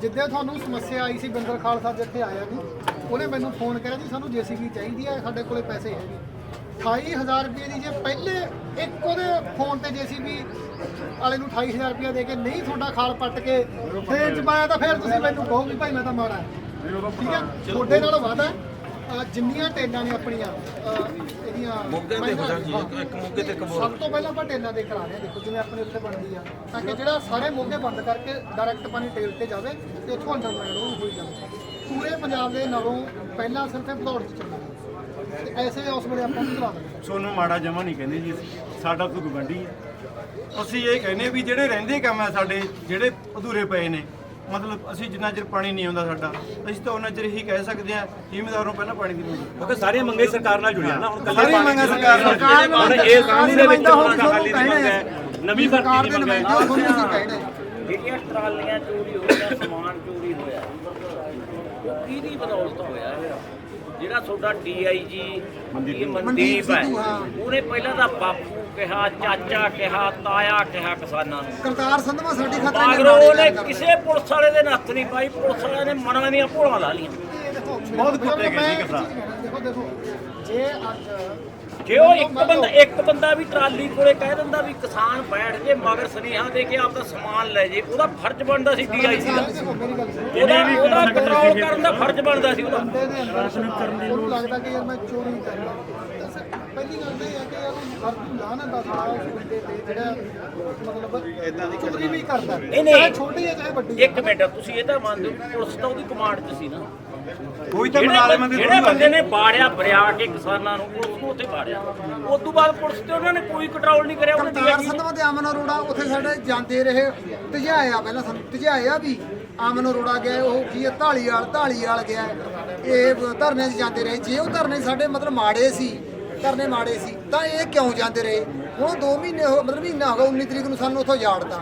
[SPEAKER 1] ਜਿੱਦਾਂ ਤੁਹਾਨੂੰ ਸਮੱਸਿਆ ਆਈ ਸੀ, ਬਿੰਦਰ ਖਾਲਸਾ ਜਿੱਥੇ ਆਇਆ ਜੀ, ਉਹਨੇ ਮੈਨੂੰ ਫੋਨ ਕਰਿਆ ਜੀ, ਸਾਨੂੰ ਜੀਸੀਬੀ ਚਾਹੀਦੀ ਹੈ ਸਾਡੇ ਕੋਲੇ ਪੈਸੇ ਹੈ ਨਹੀਂ 28000 ਰੁਪਏ ਦੀ ਜੇ ਪਹਿਲੇ ਇੱਕ ਉਹਦੇ ਫੋਨ ਤੇ ਜੀਸੀਬੀ ਵਾਲੇ ਨੂੰ 28000 ਰੁਪਏ ਦੇ ਕੇ ਨਹੀਂ ਤੁਹਾਡਾ ਖਾਲ ਪੱਟ ਕੇ ਫੇਰ ਚ ਤਾਂ ਫਿਰ ਤੁਸੀਂ ਮੈਨੂੰ ਕਹੋ ਵੀ ਭਾਈ ਮੈਂ ਤਾਂ ਮਾੜਾ। ਠੀਕ ਹੈ ਤੁਹਾਡੇ ਨਾਲ ਵਾਦਾ ਅਹ ਜਿੰਨੀਆਂ ਟੇਲਾਂ ਨੇ ਆਪਣੀਆਂ ਇਹਦੀਆਂ
[SPEAKER 5] ਮੋਗੇ ਤੇ ਹੋ ਜਾਂਦੀ ਹੈ, ਇੱਕ ਮੋਗੇ ਤੇ ਇੱਕ ਬੋਰ।
[SPEAKER 1] ਸਭ ਤੋਂ ਪਹਿਲਾਂ ਆਪਾਂ ਟੇਲਾਂ ਦੇ ਕਰਾ ਰਹੇ ਹਾਂ ਦੇਖੋ ਜਿਵੇਂ ਆਪਣੇ ਉੱਥੇ ਬਣਦੀ ਆ। ਤਾਂ ਕਿ ਜਿਹੜਾ ਸਾਰੇ ਮੋਗੇ ਬੰਦ ਕਰਕੇ ਡਾਇਰੈਕਟ ਪਾਣੀ ਟੇਲ ਤੇ ਜਾਵੇ ਤੇ ਉੱਥੋਂ ਅੰਡਰਗਰਾਉਂਡ ਉਹ ਹੋਈ ਜਾਵੇ। ਪੂਰੇ ਪੰਜਾਬ ਦੇ ਨਾਲੋਂ ਪਹਿਲਾਂ ਸਿਰਫ ਭਦੌੜ ਚ ਚੱਲਦਾ। ਤੇ ਐਸੇ ਉਸ ਵੇਲੇ ਆਪਾਂ ਨੂੰ ਚਲਾ ਦਿੰਦੇ
[SPEAKER 3] ਸੋਨੂੰ ਮਾੜਾ ਜਮਾ ਨਹੀਂ ਕਹਿੰਦੇ ਜੀ ਸਾਡਾ ਕੋਈ ਗਵੰਡੀ ਹੈ ਅਸੀਂ ਇਹ ਕਹਿੰਦੇ ਵੀ ਜਿਹੜੇ ਰਹਿੰਦੇ ਕੰਮ ਆ ਸਾਡੇ ਜਿਹੜੇ ਅਧੂਰੇ ਪਏ ਨੇ ਮਤਲਬ ਅਸੀਂ ਜਿੰਨਾ ਚਿਰ ਪਾਣੀ ਨਹੀਂ ਆਉਂਦਾ ਸਾਡਾ ਅਸੀਂ ਤਾਂ ਉਹਨਾਂ ਚਿਰ ਹੀ ਕਹਿ ਸਕਦੇ ਆ ਜ਼ਿਮੀਦਾਰ ਨੂੰ ਪਹਿਲਾਂ ਪਾਣੀ ਦੀ ਲੋੜ।
[SPEAKER 2] ਕਿਉਂਕਿ ਸਾਰੀਆਂ ਮੰਗਾਂ ਹੀ ਸਰਕਾਰ ਨਾਲ ਜੁੜੀਆਂ ਨਾ ਹੁਣ ਕੱਲੇ
[SPEAKER 3] ਸਾਰੀਆਂ ਮੰਗਾਂ ਸਰਕਾਰ ਨਾਲ
[SPEAKER 2] ਹੁਣ ਇਹ ਸਾਹਮਣੇ ਦੇ ਵਿੱਚ
[SPEAKER 4] ਹੁਣ
[SPEAKER 2] ਹੁਣ ਖਾਲੀ ਦੀ ਮੰਗ ਹੈ ਨਵੀਂ
[SPEAKER 4] ਸਰਕਾਰ
[SPEAKER 2] ਭਰਤੀ
[SPEAKER 4] ਦੇ
[SPEAKER 2] ਦੀ ਮੰਗ
[SPEAKER 4] ਨੁਮਾਇੰਦੇ
[SPEAKER 2] ਹੈ
[SPEAKER 4] ਉਹ ਤੁਹਾਨੂੰ ਅਸੀਂ ਕਹਿਣੇ
[SPEAKER 6] ਜਿਹੜੀਆਂ ਟਰਾਲੀਆਂ ਚੋਰੀ ਹੋਈਆਂ ਸਮਾਨ ਚੋਰੀ ਹੋਇਆ ਉਹ ਕਿਹਦੀ ਬਦੌਲਤ ਹੋਇਆ ਇਹ? ਜਿਹੜਾ ਤੁਹਾਡਾ ਡੀਆਈਜੀ
[SPEAKER 4] ਮਨਦੀਪ
[SPEAKER 6] ਹੈ। ਉਹਨੇ ਪਹਿਲਾਂ ਤਾਂ ਬਾਪੂ ਕਿਹਾ ਚਾਚਾ ਕਿਹਾ ਤਾਇਆ ਕਿਹਾ ਕਿਸਾਨਾਂ ਨੂੰ।
[SPEAKER 4] ਕਰਤਾਰ ਸੰਧਵਾ ਸਾਡੀ ਖਾਤਰ
[SPEAKER 6] ਮਗਰ ਉਹਨੇ ਕਿਸੇ ਪੁਲਿਸ ਵਾਲੇ ਦੇ ਨੱਥ ਨਹੀਂ ਪਾਈ। ਪੁਲਿਸ ਵਾਲਿਆਂ ਨੇ ਮਨਾਂ ਦੀਆਂ ਭੋਲਾਂ ਲਾ ਲੀਆਂ
[SPEAKER 1] ਦੇਖੋ
[SPEAKER 3] ਬਹੁਤ ਕੁੱਤੇ ਗਏ
[SPEAKER 1] ਇੱਕ
[SPEAKER 3] ਕਿਸਾਨ।
[SPEAKER 1] ਦੇਖੋ ਦੇਖੋ ਜੇ ਅੱਜ
[SPEAKER 6] ਜੇ ਉਹ ਇੱਕ ਬੰਦਾ ਇੱਕ ਬੰਦਾ ਵੀ ਟਰਾਲੀ ਕੋਲੇ ਕਹਿ ਦਿੰਦਾ ਵੀ ਕਿਸਾਨ ਬੈਠ ਜੇ ਮਗਰ ਸੁਨੇਹਾ ਦੇ ਕੇ ਆਪਦਾ ਸਮਾਨ ਲੈ ਜੇ ਉਹਦਾ ਫਰਜ਼ ਬਣਦਾ ਸੀ ਡੀਆਈਜੀ ਦਾ। ਉਹਦਾ ਉਹਦਾ ਕੰਟਰੋਲ ਕਰਨ ਦਾ ਫਰਜ਼ ਬਣਦਾ ਸੀ ਉਹਦਾ।
[SPEAKER 1] ਬੰਦੇ ਦੇ ਅੰਦਰ ਉਹਨੂੰ ਲੱਗਦਾ ਕਿ ਯਾਰ ਮੈਂ ਚੋਰੀ ਕਰਨਾ ਤਾਂ ਸਰ, ਪਹਿਲੀ ਗੱਲ ਤਾਂ ਇਹ ਹੈ ਕਿ ਯਾਰ ਹਰ ਤੂੰ ਲਾਣਾ ਦਾ ਸਾਰਾ ਉਸ ਬੰਦੇ ਤੇ ਜਿਹੜਾ ਮਤਲਬ ਇਦਾਂ ਦੀ ਚੋਰੀ ਵੀ ਕਰਦਾ।
[SPEAKER 6] ਨਹੀਂ, ਨਹੀਂ।
[SPEAKER 1] ਚਾਹੇ ਛੋਟੀ ਹੈ ਚਾਹੇ ਵੱਡੀ
[SPEAKER 6] ਇੱਕ ਮਿੰਟ ਤੁਸੀਂ ਇਹ ਤਾਂ ਮੰਨਦੇ ਹੋ ਕਿ ਪੁਲਿਸ ਤਾਂ ਉਹਦੀ ਕਮਾਂਡ 'ਚ ਸੀ ਨਾ।
[SPEAKER 3] ਕੋਈ ਤਾਂ ਮੁਲਾਜ਼ਮਾਂ ਦੇ
[SPEAKER 6] ਜਿਹੜੇ ਬੰਦੇ ਨੇ ਬਾੜਿਆ ਬਰਿਆ ਕੇ ਕਿਸਾਨਾਂ ਨੂੰ ਪੁਲਿਸ ਨੂੰ ਉੱਥੇ ਬਾੜਿਆ ਉਸ ਤੋਂ ਬਾਅਦ ਪੁਲਿਸ ਤੇ ਉਹਨਾਂ ਨੇ ਕੋਈ ਕੰਟਰੋਲ ਨਹੀਂ ਕਰਿਆ ਉਹਨੇ
[SPEAKER 4] ਕਰਤਾਰ
[SPEAKER 6] DIG
[SPEAKER 4] ਸੰਧਵਾ ਤੇ ਅਮਨ ਅਰੋੜਾ ਉੱਥੇ ਸਾਡੇ ਜਾਂਦੇ ਰਹੇ ਧਿਆਇਆ ਪਹਿਲਾਂ ਸਾਨੂੰ ਧਿਆਇਆ ਵੀ। ਅਮਨ ਅਰੋੜਾ ਗਿਆ ਉਹ ਕੀ ਹੈ ਢਾਲੀਵਾਲ ਢਾਲੀਵਾਲ ਗਿਆ। ਇਹ ਧਰਨੇ 'ਚ ਜਾਂਦੇ ਰਹੇ। ਜੇ ਉਹ ਧਰਨੇ ਸਾਡੇ ਮਤਲਬ ਮਾੜੇ ਸੀ ਧਰਨੇ ਮਾੜੇ ਸੀ ਤਾਂ ਇਹ ਕਿਉਂ ਜਾਂਦੇ ਰਹੇ? ਹੁਣ 2 ਮਹੀਨੇ ਹੋ ਮਤਲਬ ਮਹੀਨਾ ਹੋ ਗਿਆ 19 ਤਰੀਕ ਨੂੰ ਸਾਨੂੰ ਉੱਥੋਂ ਜਾੜਦਾ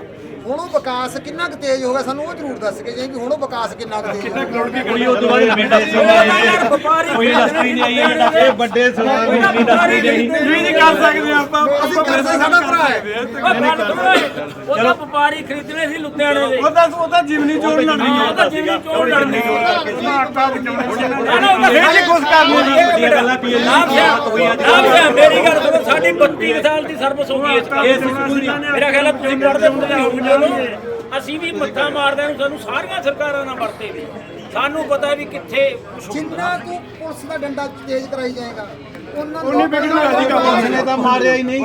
[SPEAKER 4] ਹੁਣ ਉਹ ਵਿਕਾਸ ਕਿੰਨਾ ਕੁ ਤੇਜ਼ ਹੋ ਗਿਆ ਸਾਨੂੰ ਉਹ ਜ਼ਰੂਰ ਦੱਸ ਕੇ ਜਾਈ ਵੀ ਹੁਣ ਉਹ ਵਿਕਾਸ ਕਿੰਨਾ ਕੁ ਤੇਜ਼ ਹੋ ਗਿਆ।
[SPEAKER 2] ਕੋਈ ਉਹ ਤੋਂ ਬਾਅਦ ਇੰਡਸਟਰੀ ਨਹੀਂ ਆਈ ਕੋਈ ਇੰਡਸਟਰੀ ਨਹੀਂ ਆਈ ਇਹ ਵੱਡੇ ਸਵਾਲ ਇੰਡਸਟਰੀ ਨਹੀਂ
[SPEAKER 3] ਨਹੀਂ ਕਰ ਸਕਦੇ ਆਪਾਂ।
[SPEAKER 4] ਅਸੀਂ ਕਰਦੇ ਸਾਡਾ ਭਰਾ ਹੈ।
[SPEAKER 6] ਉਹਦਾ ਵਪਾਰੀ ਖਰੀਦਣੇ ਸੀ ਲੁਧਿਆਣੇ ਦੇ।
[SPEAKER 3] ਉਹਦਾ ਉਹਦਾ ਜੀਵਨੀ ਚੋਰ ਲੜਨੀ
[SPEAKER 6] ਉਹ ਤਾਂ ਜਿਵੇਂ ਚੋਣ ਲੜਨੀ
[SPEAKER 3] ਇਹ ਕੁਝ ਕਰਨੀ ਨਹੀਂ
[SPEAKER 2] ਗੱਲਾਂ
[SPEAKER 6] ਨਾਮ ਸਿਆ ਮੇਰੀ ਗੱਲ ਸੁਣੋ। ਸਾਡੀ 32 ਸਾਲ ਦੀ ਸਰਵਿਸ ਹੋ ਗਈ ਇਸ
[SPEAKER 2] ਇਹ ਸਕੂਲ ਦੀਆਂ
[SPEAKER 6] ਮੇਰਾ ਖਿਆਲ ਹੈ ਤੁਸੀਂ ਪੜ੍ਹਦੇ ਹੁੰਦੇ ਹੋਵੋਗੇ ਉਹਨੂੰ ਅਸੀਂ ਵੀ ਮੱਥਾ ਮਾਰਦੇ ਨੂੰ ਸਾਨੂੰ ਸਾਰੀਆਂ ਸਰਕਾਰਾਂ ਨਾਲ ਵਰਤੇ ਵੀ ਸਾਨੂੰ ਪਤਾ ਵੀ ਕਿੱਥੇ ਕੁਛ ਹੁੰਦਾ।
[SPEAKER 4] ਜਿੰਨਾ ਤੂੰ ਪੁਲਿਸ ਦਾ ਡੰਡਾ ਤੇਜ਼ ਕਰਾਈ ਜਾਏਗਾ ਉਹਨਾਂ
[SPEAKER 3] ਉਹਨੇ ਵਿਗੜਨਾ ਸੀਗਾ ਪੁਲਿਸ ਨੇ ਤਾਂ ਮਾਰਿਆ ਹੀ ਨਹੀਂ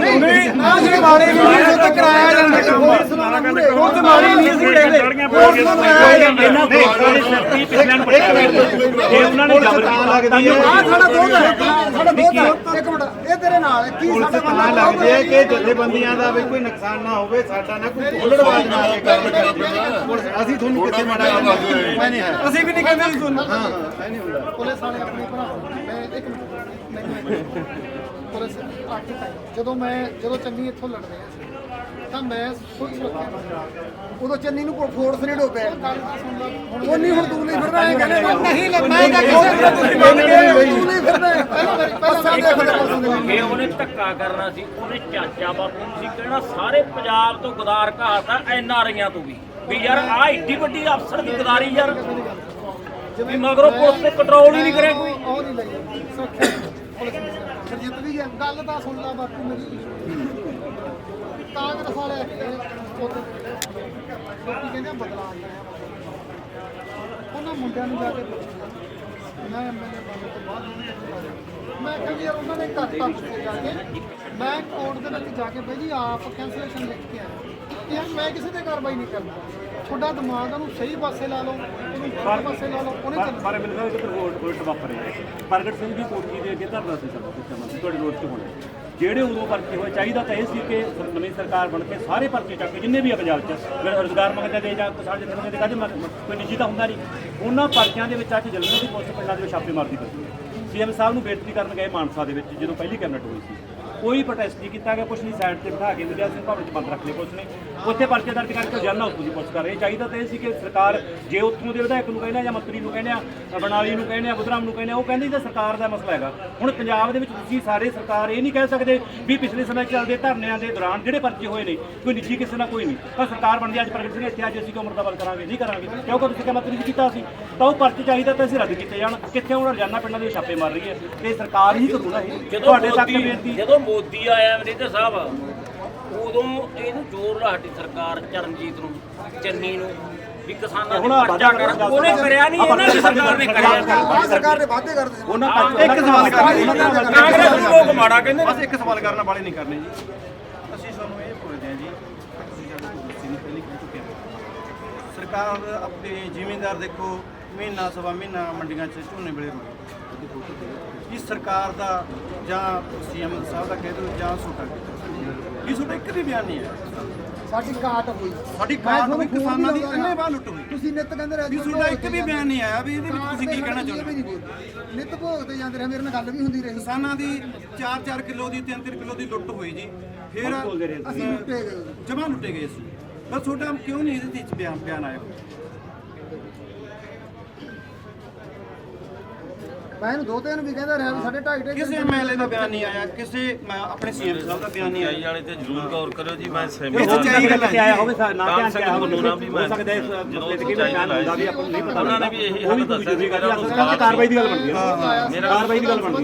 [SPEAKER 4] ਨਾ ਜਿਹੜੇ ਮਾਰੇ ਨਹੀਂ ਤੇ ਕਰਾਇਆ ਜਾਂਦਾ ਪੁਲਿਸ ਨੂੰ
[SPEAKER 3] ਪੁਲਿਸ ਮਾਰੀ ਨਹੀਂ ਸੀ ਕਹਿੰਦੇ
[SPEAKER 2] ਇਹਨਾਂ ਕੋਲ ਸ਼ਕਤੀ ਪਿਛਲਿਆਂ ਨੂੰ ਪਟਿਆ ਜੇ ਉਹਨਾਂ ਨੇ ਜ਼ਬਰ ਕੀਤਾ
[SPEAKER 4] ਆ ਸਾਡਾ ਦੋਸਤ ਹੈ ਸਾਡਾ ਦੋਸਤ ਹੈ ਇੱਕ ਮਿੰਟ ਤੇਰੇ ਨਾਲ? ਹੈ ਕੀ ਸਾਡਾ ਬੰਦਾ
[SPEAKER 3] ਲੱਗ ਜੇ ਕਿ ਜਥੇਬੰਦੀਆਂ ਦਾ ਵੀ ਕੋਈ ਨੁਕਸਾਨ ਨਾ ਹੋਵੇ ਸਾਡਾ ਨਾ ਕੋਈ ਹੁਲੜਬਾਜ਼ ਨਾ ਆਏ ਕੰਮ ਪੁਲਿਸ ਅਸੀਂ ਤੁਹਾਨੂੰ ਕਿੱਥੇ ਮਾੜਾ ਕਰਦੇ ਮੈਂ ਨਹੀਂ ਹੈ ਅਸੀਂ ਵੀ ਨਹੀਂ ਕਹਿੰਦੇ ਸੀ ਤੁਹਾਨੂੰ। ਹਾਂ ਹਾਂ ਨਹੀਂ ਹੁੰਦਾ
[SPEAKER 1] ਪੁਲਿਸ ਵਾਲੇ ਆਪਣੇ ਭਰਾ ਮੈਂ ਇੱਕ ਮਿੰਟ ਮੈਨੂੰ ਪੁਲਿਸ ਟਾਈਮ ਜਦੋਂ ਮੈਂ ਜਦੋਂ ਚੰਨੀ ਇੱਥੋਂ ਲੜ ਰਿਹਾ ਸੀ ਤਾਂ ਮੈਂ ਖੁਦ ਸੁਰੱਖਿਆ
[SPEAKER 4] ਉਦੋਂ ਚੰਨੀ ਨੂੰ ਫੋਰਸ
[SPEAKER 1] ਲਾ। ਹੁਣ
[SPEAKER 4] ਉਹ ਨਹੀਂ ਹੁਣ ਤੂੰ ਨਹੀਂ ਫਿਰਦਾ ਇਹ ਕਹਿੰਦੇ ਨਹੀਂ ਮੈਂ ਤਾਂ ਕਿਸੇ ਤੁਸੀਂ ਮੰਨ ਗਏ ਤੂੰ ਨਹੀਂ ਫਿਰਦਾ। ਪਹਿਲਾਂ ਮੇਰੀ ਪਹਿਲਾਂ ਲੈ
[SPEAKER 6] ਜੇ ਉਹਨੇ ਧੱਕਾ ਕਰਨਾ ਸੀ ਉਹਨੇ ਚਾਚਾ ਬਾਪੂ ਨੂੰ ਸੀ ਕਹਿਣਾ ਸਾਰੇ ਪੰਜਾਬ ਤੋਂ ਗਦਾਰ ਘਾਤਾ ਐਨ ਆਰ ਆਈਆਂ ਤੋਂ ਵੀ। ਵੀ ਯਾਰ ਆ ਏਡੀ ਵੱਡੀ ਅਫਸਰ ਦੀ ਗਦਾਰੀ ਯਾਰ। ਵੀ ਮਗਰੋਂ ਪੁਲਿਸ ਤੇ ਕੰਟਰੋਲ ਹੀ ਨਹੀਂ ਕਰਿਆ ਕੋਈ।
[SPEAKER 1] ਉਹ ਨਹੀਂ ਲਈ। ਸੁਰੱਖਿਆ ਪੁਲਿਸ ਨੇ ਫਿਰ ਜਿੱਤ ਵੀ ਗਿਆ ਗੱਲ ਤਾਂ ਸੁਣ ਲਾ ਬਾਪੂ ਮੇਰੀ। ਕਾਂਗਰਸ ਵਾਲੇ ਹੈਗੇ ਉਹ ਤਾਂ ਲੋਕੀ ਕਹਿੰਦੇ ਆ ਬਦਲਾ ਆ ਗਿਆ ਉਹਨਾਂ ਮੁੰਡਿਆਂ ਨੂੰ ਜਾ ਕੇ ਪੁੱਛਿਆ ਮੈਂ ਐਮਐਲਏ ਬਣਨ ਤੋਂ ਬਾਅਦ ਉਹਨਾਂ ਨੂੰ ਬੁਲਾਇਆ। ਮੈਂ ਕਿਹਾ ਵੀ ਯਾਰ ਉਹਨਾਂ ਨੇ ਕਰਤਾ ਪੁੱਛੇ ਜਾ ਕੇ। ਮੈਂ ਕੋਰਟ ਦੇ ਵਿੱਚ ਜਾ ਕੇ ਬਈ ਜੀ ਆਪ ਕੈਂਸਲੇਸ਼ਨ ਲਿਖ ਕੇ ਆਇਆ। ਯਾਰ ਮੈਂ ਕਿਸੇ ਤੇ ਕਾਰਵਾਈ ਨਹੀਂ ਕਰਦਾ। ਤੁਹਾਡਾ ਦਿਮਾਗ ਉਹਨੂੰ ਸਹੀ ਪਾਸੇ ਲਾ ਲਓ ਉਹਨੂੰ ਗਲਤ ਪਾਸੇ ਲਾ ਲਓ ਉਹਨੇ ਚੱਲਣਾ
[SPEAKER 2] ਪਰ ਮੈਨੂੰ ਲੱਗਦਾ ਕਿ ਉਲਟ ਉਲਟ ਵਾਪਰੇ। ਪ੍ਰਗਟ ਸਿੰਘ ਦੀ ਕੋਠੀ ਦੇ ਅੱਗੇ ਧਰਨਾ ਸੀ ਸਮਾਂ ਤੁਹਾਡੇ ਰੋਡ ਤੇ ਹੋਣੇ। ਜਿਹੜੇ ਉਦੋਂ ਪਰਚੇ ਹੋਏ, ਚਾਹੀਦਾ ਤਾਂ ਇਹ ਸੀ ਕਿ ਸਰ- ਨਵੀਂ ਸਰਕਾਰ ਬਣ ਕੇ ਸਾਰੇ ਪਰਚੇ ਚੱਕ ਕੇ ਜਿੰਨੇ ਵੀ ਆ ਪੰਜਾਬ 'ਚ, ਜਿਹੜੇ ਰੋਜ਼ਗਾਰ ਮੰਗਦੇ ਦੇ ਜਾਂ ਕਿਸਾਨ ਜਥੇਬੰਦੀਆਂ ਦੇ ਕਾਹਦੇ ਕੋਈ ਨਿੱਜੀ ਤਾਂ ਹੁੰਦਾ ਨਹੀਂ। ਉਹਨਾਂ ਪਰਚਿਆਂ ਦੇ ਵਿੱਚ ਅੱਜ ਜਲੰਧਰ ਦੀ ਪੁਲਿਸ ਪਿੰਡਾਂ ਦੇ ਵਿੱਚ ਛਾਪੇ ਮਾਰਦੀ ਪਈ ਸੀਐਮ ਸਾਹਿਬ ਨੂੰ ਬੇਨਤੀ ਕਰਨ ਗਏ ਮਾਨਸਾ ਦੇ ਵਿੱਚ, ਜਦੋਂ ਪਹਿਲੀ ਕੈਬਨਿਟ ਹੋਈ ਸੀ। ਕੋਈ ਪ੍ਰੋਟੈਸਟ ਨਹੀਂ ਕੀਤਾ ਗਿਆ ਕੁਛ ਨਹੀਂ ਸਾਈਡ ਤੇ ਬਿਠਾ ਕੇ ਵਿਦਿਆ ਸਿੰਘ ਭਵਨ 'ਚ ਬੰਦ ਰੱਖ ਲਏ ਪੁਲਿਸ ਨੇ ਉੱਥੇ ਪਰਚੇ ਦਰਜ ਕਰਕੇ ਜਾਨਾ ਉੱਥੋਂ ਦੀ ਪੁਲਿਸ ਕਰ ਰਹੀ ਚਾਹੀਦਾ ਤਾਂ ਇਹ ਸੀ ਕਿ ਸਰਕਾਰ ਜੇ ਉੱਥੋਂ ਦੇ ਵਿਧਾਇਕ ਨੂੰ ਕਹਿੰਦੇ ਆ ਜਾਂ ਮੰਤਰੀ ਨੂੰ ਕਹਿੰਦੇ ਆ ਬਣਾਲੀ ਨੂੰ ਕਹਿੰਦੇ ਆ ਬੁਧਰਾਮ ਨੂੰ ਕਹਿੰਦੇ ਆ ਉਹ ਕਹਿੰਦੇ ਤਾਂ ਸਰਕਾਰ ਦਾ ਮਸਲਾ ਹੈਗਾ। ਹੁਣ ਪੰਜਾਬ ਦੇ ਵਿੱਚ ਤੁਸੀਂ ਸਾਰੇ ਸਰਕਾਰ ਇਹ ਨਹੀਂ ਕਹਿ ਸਕਦੇ ਵੀ ਪਿਛਲੇ ਸਮੇਂ ਚੱਲਦੇ ਧਰਨਿਆਂ ਦੇ ਦੌਰਾਨ ਜਿਹੜੇ ਪਰਚੇ ਹੋਏ ਨੇ ਕੋਈ ਨਿੱਜੀ ਕਿਸੇ ਨਾਲ ਕੋਈ ਨਹੀਂ। ਤਾਂ ਸਰਕਾਰ ਬਣਦੀ ਅੱਜ ਪ੍ਰਗਟ ਸਿੰਘ ਇੱਥੇ ਅੱਜ ਅਸੀਂ ਕਿਉਂ ਮਰਦਾਬਾਦ ਕਰਾਂਗੇ ਨਹੀਂ ਕਰਾਂਗੇ। ਕਿਉਂਕਿ ਤੁਸੀਂ ਕਿਹਾ ਮੰਤਰੀ ਜੀ ਕੀਤਾ ਸੀ? ਤਾਂ ਉਹ ਪਰਚੇ ਚਾਹੀਦਾ ਤਾਂ ਅਸੀਂ ਰੱਦ ਕੀਤੇ ਜਾਣ। ਕਿੱਥੇ ਹੁਣ ਰੋਜ਼ਾਨਾ ਪਿੰਡਾਂ ਦੇ ਛਾਪੇ ਮਾਰ ਰਹੀ ਹੈ। ਤੇ ਸਰਕਾਰ ਹੀ ਕਰੂ ਨਾ ਇਹ ਤੁਹਾਡੇ ਤੱਕ ਬੇਨਤੀ
[SPEAKER 6] ਜਦੋਂ ਮੋਦੀ ਆਇਆ ਮੈਨੇਜਰ ਸਾਹਿਬ ਉਦੋਂ ਇਹਨੂੰ ਜ਼ੋਰ ਲਾ ਸਾਡੀ ਸਰਕਾਰ ਚਰਨਜੀਤ ਨੂੰ ਚੰਨੀ ਨੂੰ ਵੀ ਕਿਸਾਨਾਂ ਦੀ ਪਰਚਾ
[SPEAKER 2] ਵਾਅਦਾ
[SPEAKER 6] ਕਰ ਉਹਨੇ ਕਰਿਆ ਨਹੀਂ ਇਹਨਾਂ ਦੀ ਸਰਕਾਰ ਨੇ ਕਰਿਆ
[SPEAKER 4] ਸਰਕਾਰ ਦੇ ਵਾਅਦੇ ਕਰਦੇ ਸੀ
[SPEAKER 2] ਉਹਨਾਂ
[SPEAKER 3] ਇੱਕ ਸਵਾਲ ਕਰਨਾ
[SPEAKER 6] ਕਾਂਗਰਸ ਨੂੰ ਲੋਕ ਮਾੜਾ ਕਹਿੰਦੇ ਨੇ।
[SPEAKER 3] ਬਸ ਇੱਕ ਸਵਾਲ ਕਰਨ ਵਾਲੇ ਨਹੀਂ ਕਰਨੇ ਜੀ। ਅਸੀਂ ਤੁਹਾਨੂੰ ਇਹ ਪੁੱਛਦੇ ਹਾਂ ਜੀ ਤੁਸੀਂ ਜਦੋਂ ਕੁਰਸੀ ਨਹੀਂ ਪਹਿਲੀ ਕਹਿ ਚੁੱਕੇ ਸਰਕਾਰ ਆਪਣੇ ਜ਼ਿਮੀਂਦਾਰ ਦੇਖੋ ਮਹੀਨਾ ਸਵਾ ਮਹੀਨਾ ਮੰਡੀਆਂ 'ਚ ਝੋਨੇ ਵੇਲੇ ਰੁਕੇ। ਇਸ ਸਰਕਾਰ ਦਾ ਜਾਂ ਸੀਐਮ ਸਾਹਿਬ ਦਾ ਕਹਿ ਦਿਓ ਜਾਂ ਛੋਟਾ ਇਹ ਤੁਹਾਡਾ ਇੱਕ ਵੀ ਬਿਆਨ ਨਹੀਂ ਹੈ?
[SPEAKER 4] ਸਾਡੀ ਕਾਟ ਹੋਈ।
[SPEAKER 3] ਸਾਡੀ ਕਾਟ ਹੋਈ ਕਿਸਾਨਾਂ ਦੀ ਇੰਨੇ ਬਾਹ ਲੁੱਟ ਹੋਈ?
[SPEAKER 4] ਤੁਸੀਂ ਨਿਤ ਕਹਿੰਦੇ ਰਹੇ
[SPEAKER 3] ਵੀ ਤੁਹਾਡਾ ਇੱਕ ਵੀ ਬਿਆਨ ਨਹੀਂ ਆਇਆ ਵੀ ਇਹਦੇ ਵਿੱਚ ਤੁਸੀਂ ਕੀ ਕਹਿਣਾ ਚਾਹੁੰਦੇ ਹੋ
[SPEAKER 4] ਨਿਤ ਭੋਗ ਤੇ ਜਾਂਦੇ ਰਹੇ ਮੇਰੇ ਨਾਲ ਗੱਲ ਵੀ ਹੁੰਦੀ ਰਹੀ।
[SPEAKER 3] ਕਿਸਾਨਾਂ ਦੀ 4-4 ਕਿਲੋ ਦੀ 3-3 ਕਿਲੋ ਦੀ ਲੁੱਟ ਹੋਈ ਜੀ। ਫਿਰ
[SPEAKER 4] ਅਸੀਂ ਲੁੱਟੇ ਗਏ।
[SPEAKER 3] ਜਮਾ ਲੁੱਟੇ ਗਏ ਸੀ। ਬਸ ਤੁਹਾਡਾ ਕਿਉਂ ਨਹੀਂ ਇਹਦੇ ਵਿੱਚ ਬਿਆਨ ਬਿਆਨ ਆਇਆ?
[SPEAKER 4] ਮੈਂ ਇਹਨੂੰ ਦੋ ਤਿੰਨ ਵੀ ਕਹਿੰਦਾ ਰਿਹਾ ਵੀ ਸਾਡੇ ਢਾਈ ਢਾਈ
[SPEAKER 3] ਕਿਸੇ ਐਮਐਲਏ ਦਾ ਬਿਆਨ ਨਹੀਂ ਆਇਆ ਕਿਸੇ ਮੈਂ ਆਪਣੇ ਸੀਐਮ ਸਾਹਿਬ ਦਾ ਬਿਆਨ ਨਹੀਂ
[SPEAKER 5] ਆਈ
[SPEAKER 3] ਆਇਆ
[SPEAKER 5] ਵਾਲੇ ਤੇ ਜ਼ਰੂਰ ਗੌਰ ਕਰਿਓ ਜੀ ਮੈਂ
[SPEAKER 3] ਇਹ
[SPEAKER 5] ਸੈਮੀਨਾਰ
[SPEAKER 3] ਸੱਚਾਈ ਗੱਲ ਹੈ।
[SPEAKER 2] ਆਇਆ ਹੋਵੇ ਨਾ ਧਿਆਨ ਕਿਹਾ ਹੋਵੇ।
[SPEAKER 5] ਨੂੰ ਵੀ ਮੈਂ
[SPEAKER 2] ਹੋ ਸਕਦਾ ਇਸ
[SPEAKER 5] ਜਦੋਂ
[SPEAKER 2] ਮਸਲੇ ਤੇ ਕਿਹੜਾ ਬਿਆਨ ਹੁੰਦਾ ਵੀ ਆਪਾਂ ਨੂੰ ਨਹੀਂ ਪਤਾ
[SPEAKER 5] ਉਹਨਾਂ ਨੇ ਵੀ ਇਹੀ ਹੱਲ ਦੱਸਿਆ ਸੀ
[SPEAKER 2] ਹੈ ਅਸਲ ਕਾਰਵਾਈ ਦੀ ਗੱਲ ਬਣਦੀ ਹੈ।
[SPEAKER 5] ਮੇਰਾ
[SPEAKER 2] ਕਾਰਵਾਈ ਦੀ ਗੱਲ ਬਣਦੀ ਹੈ।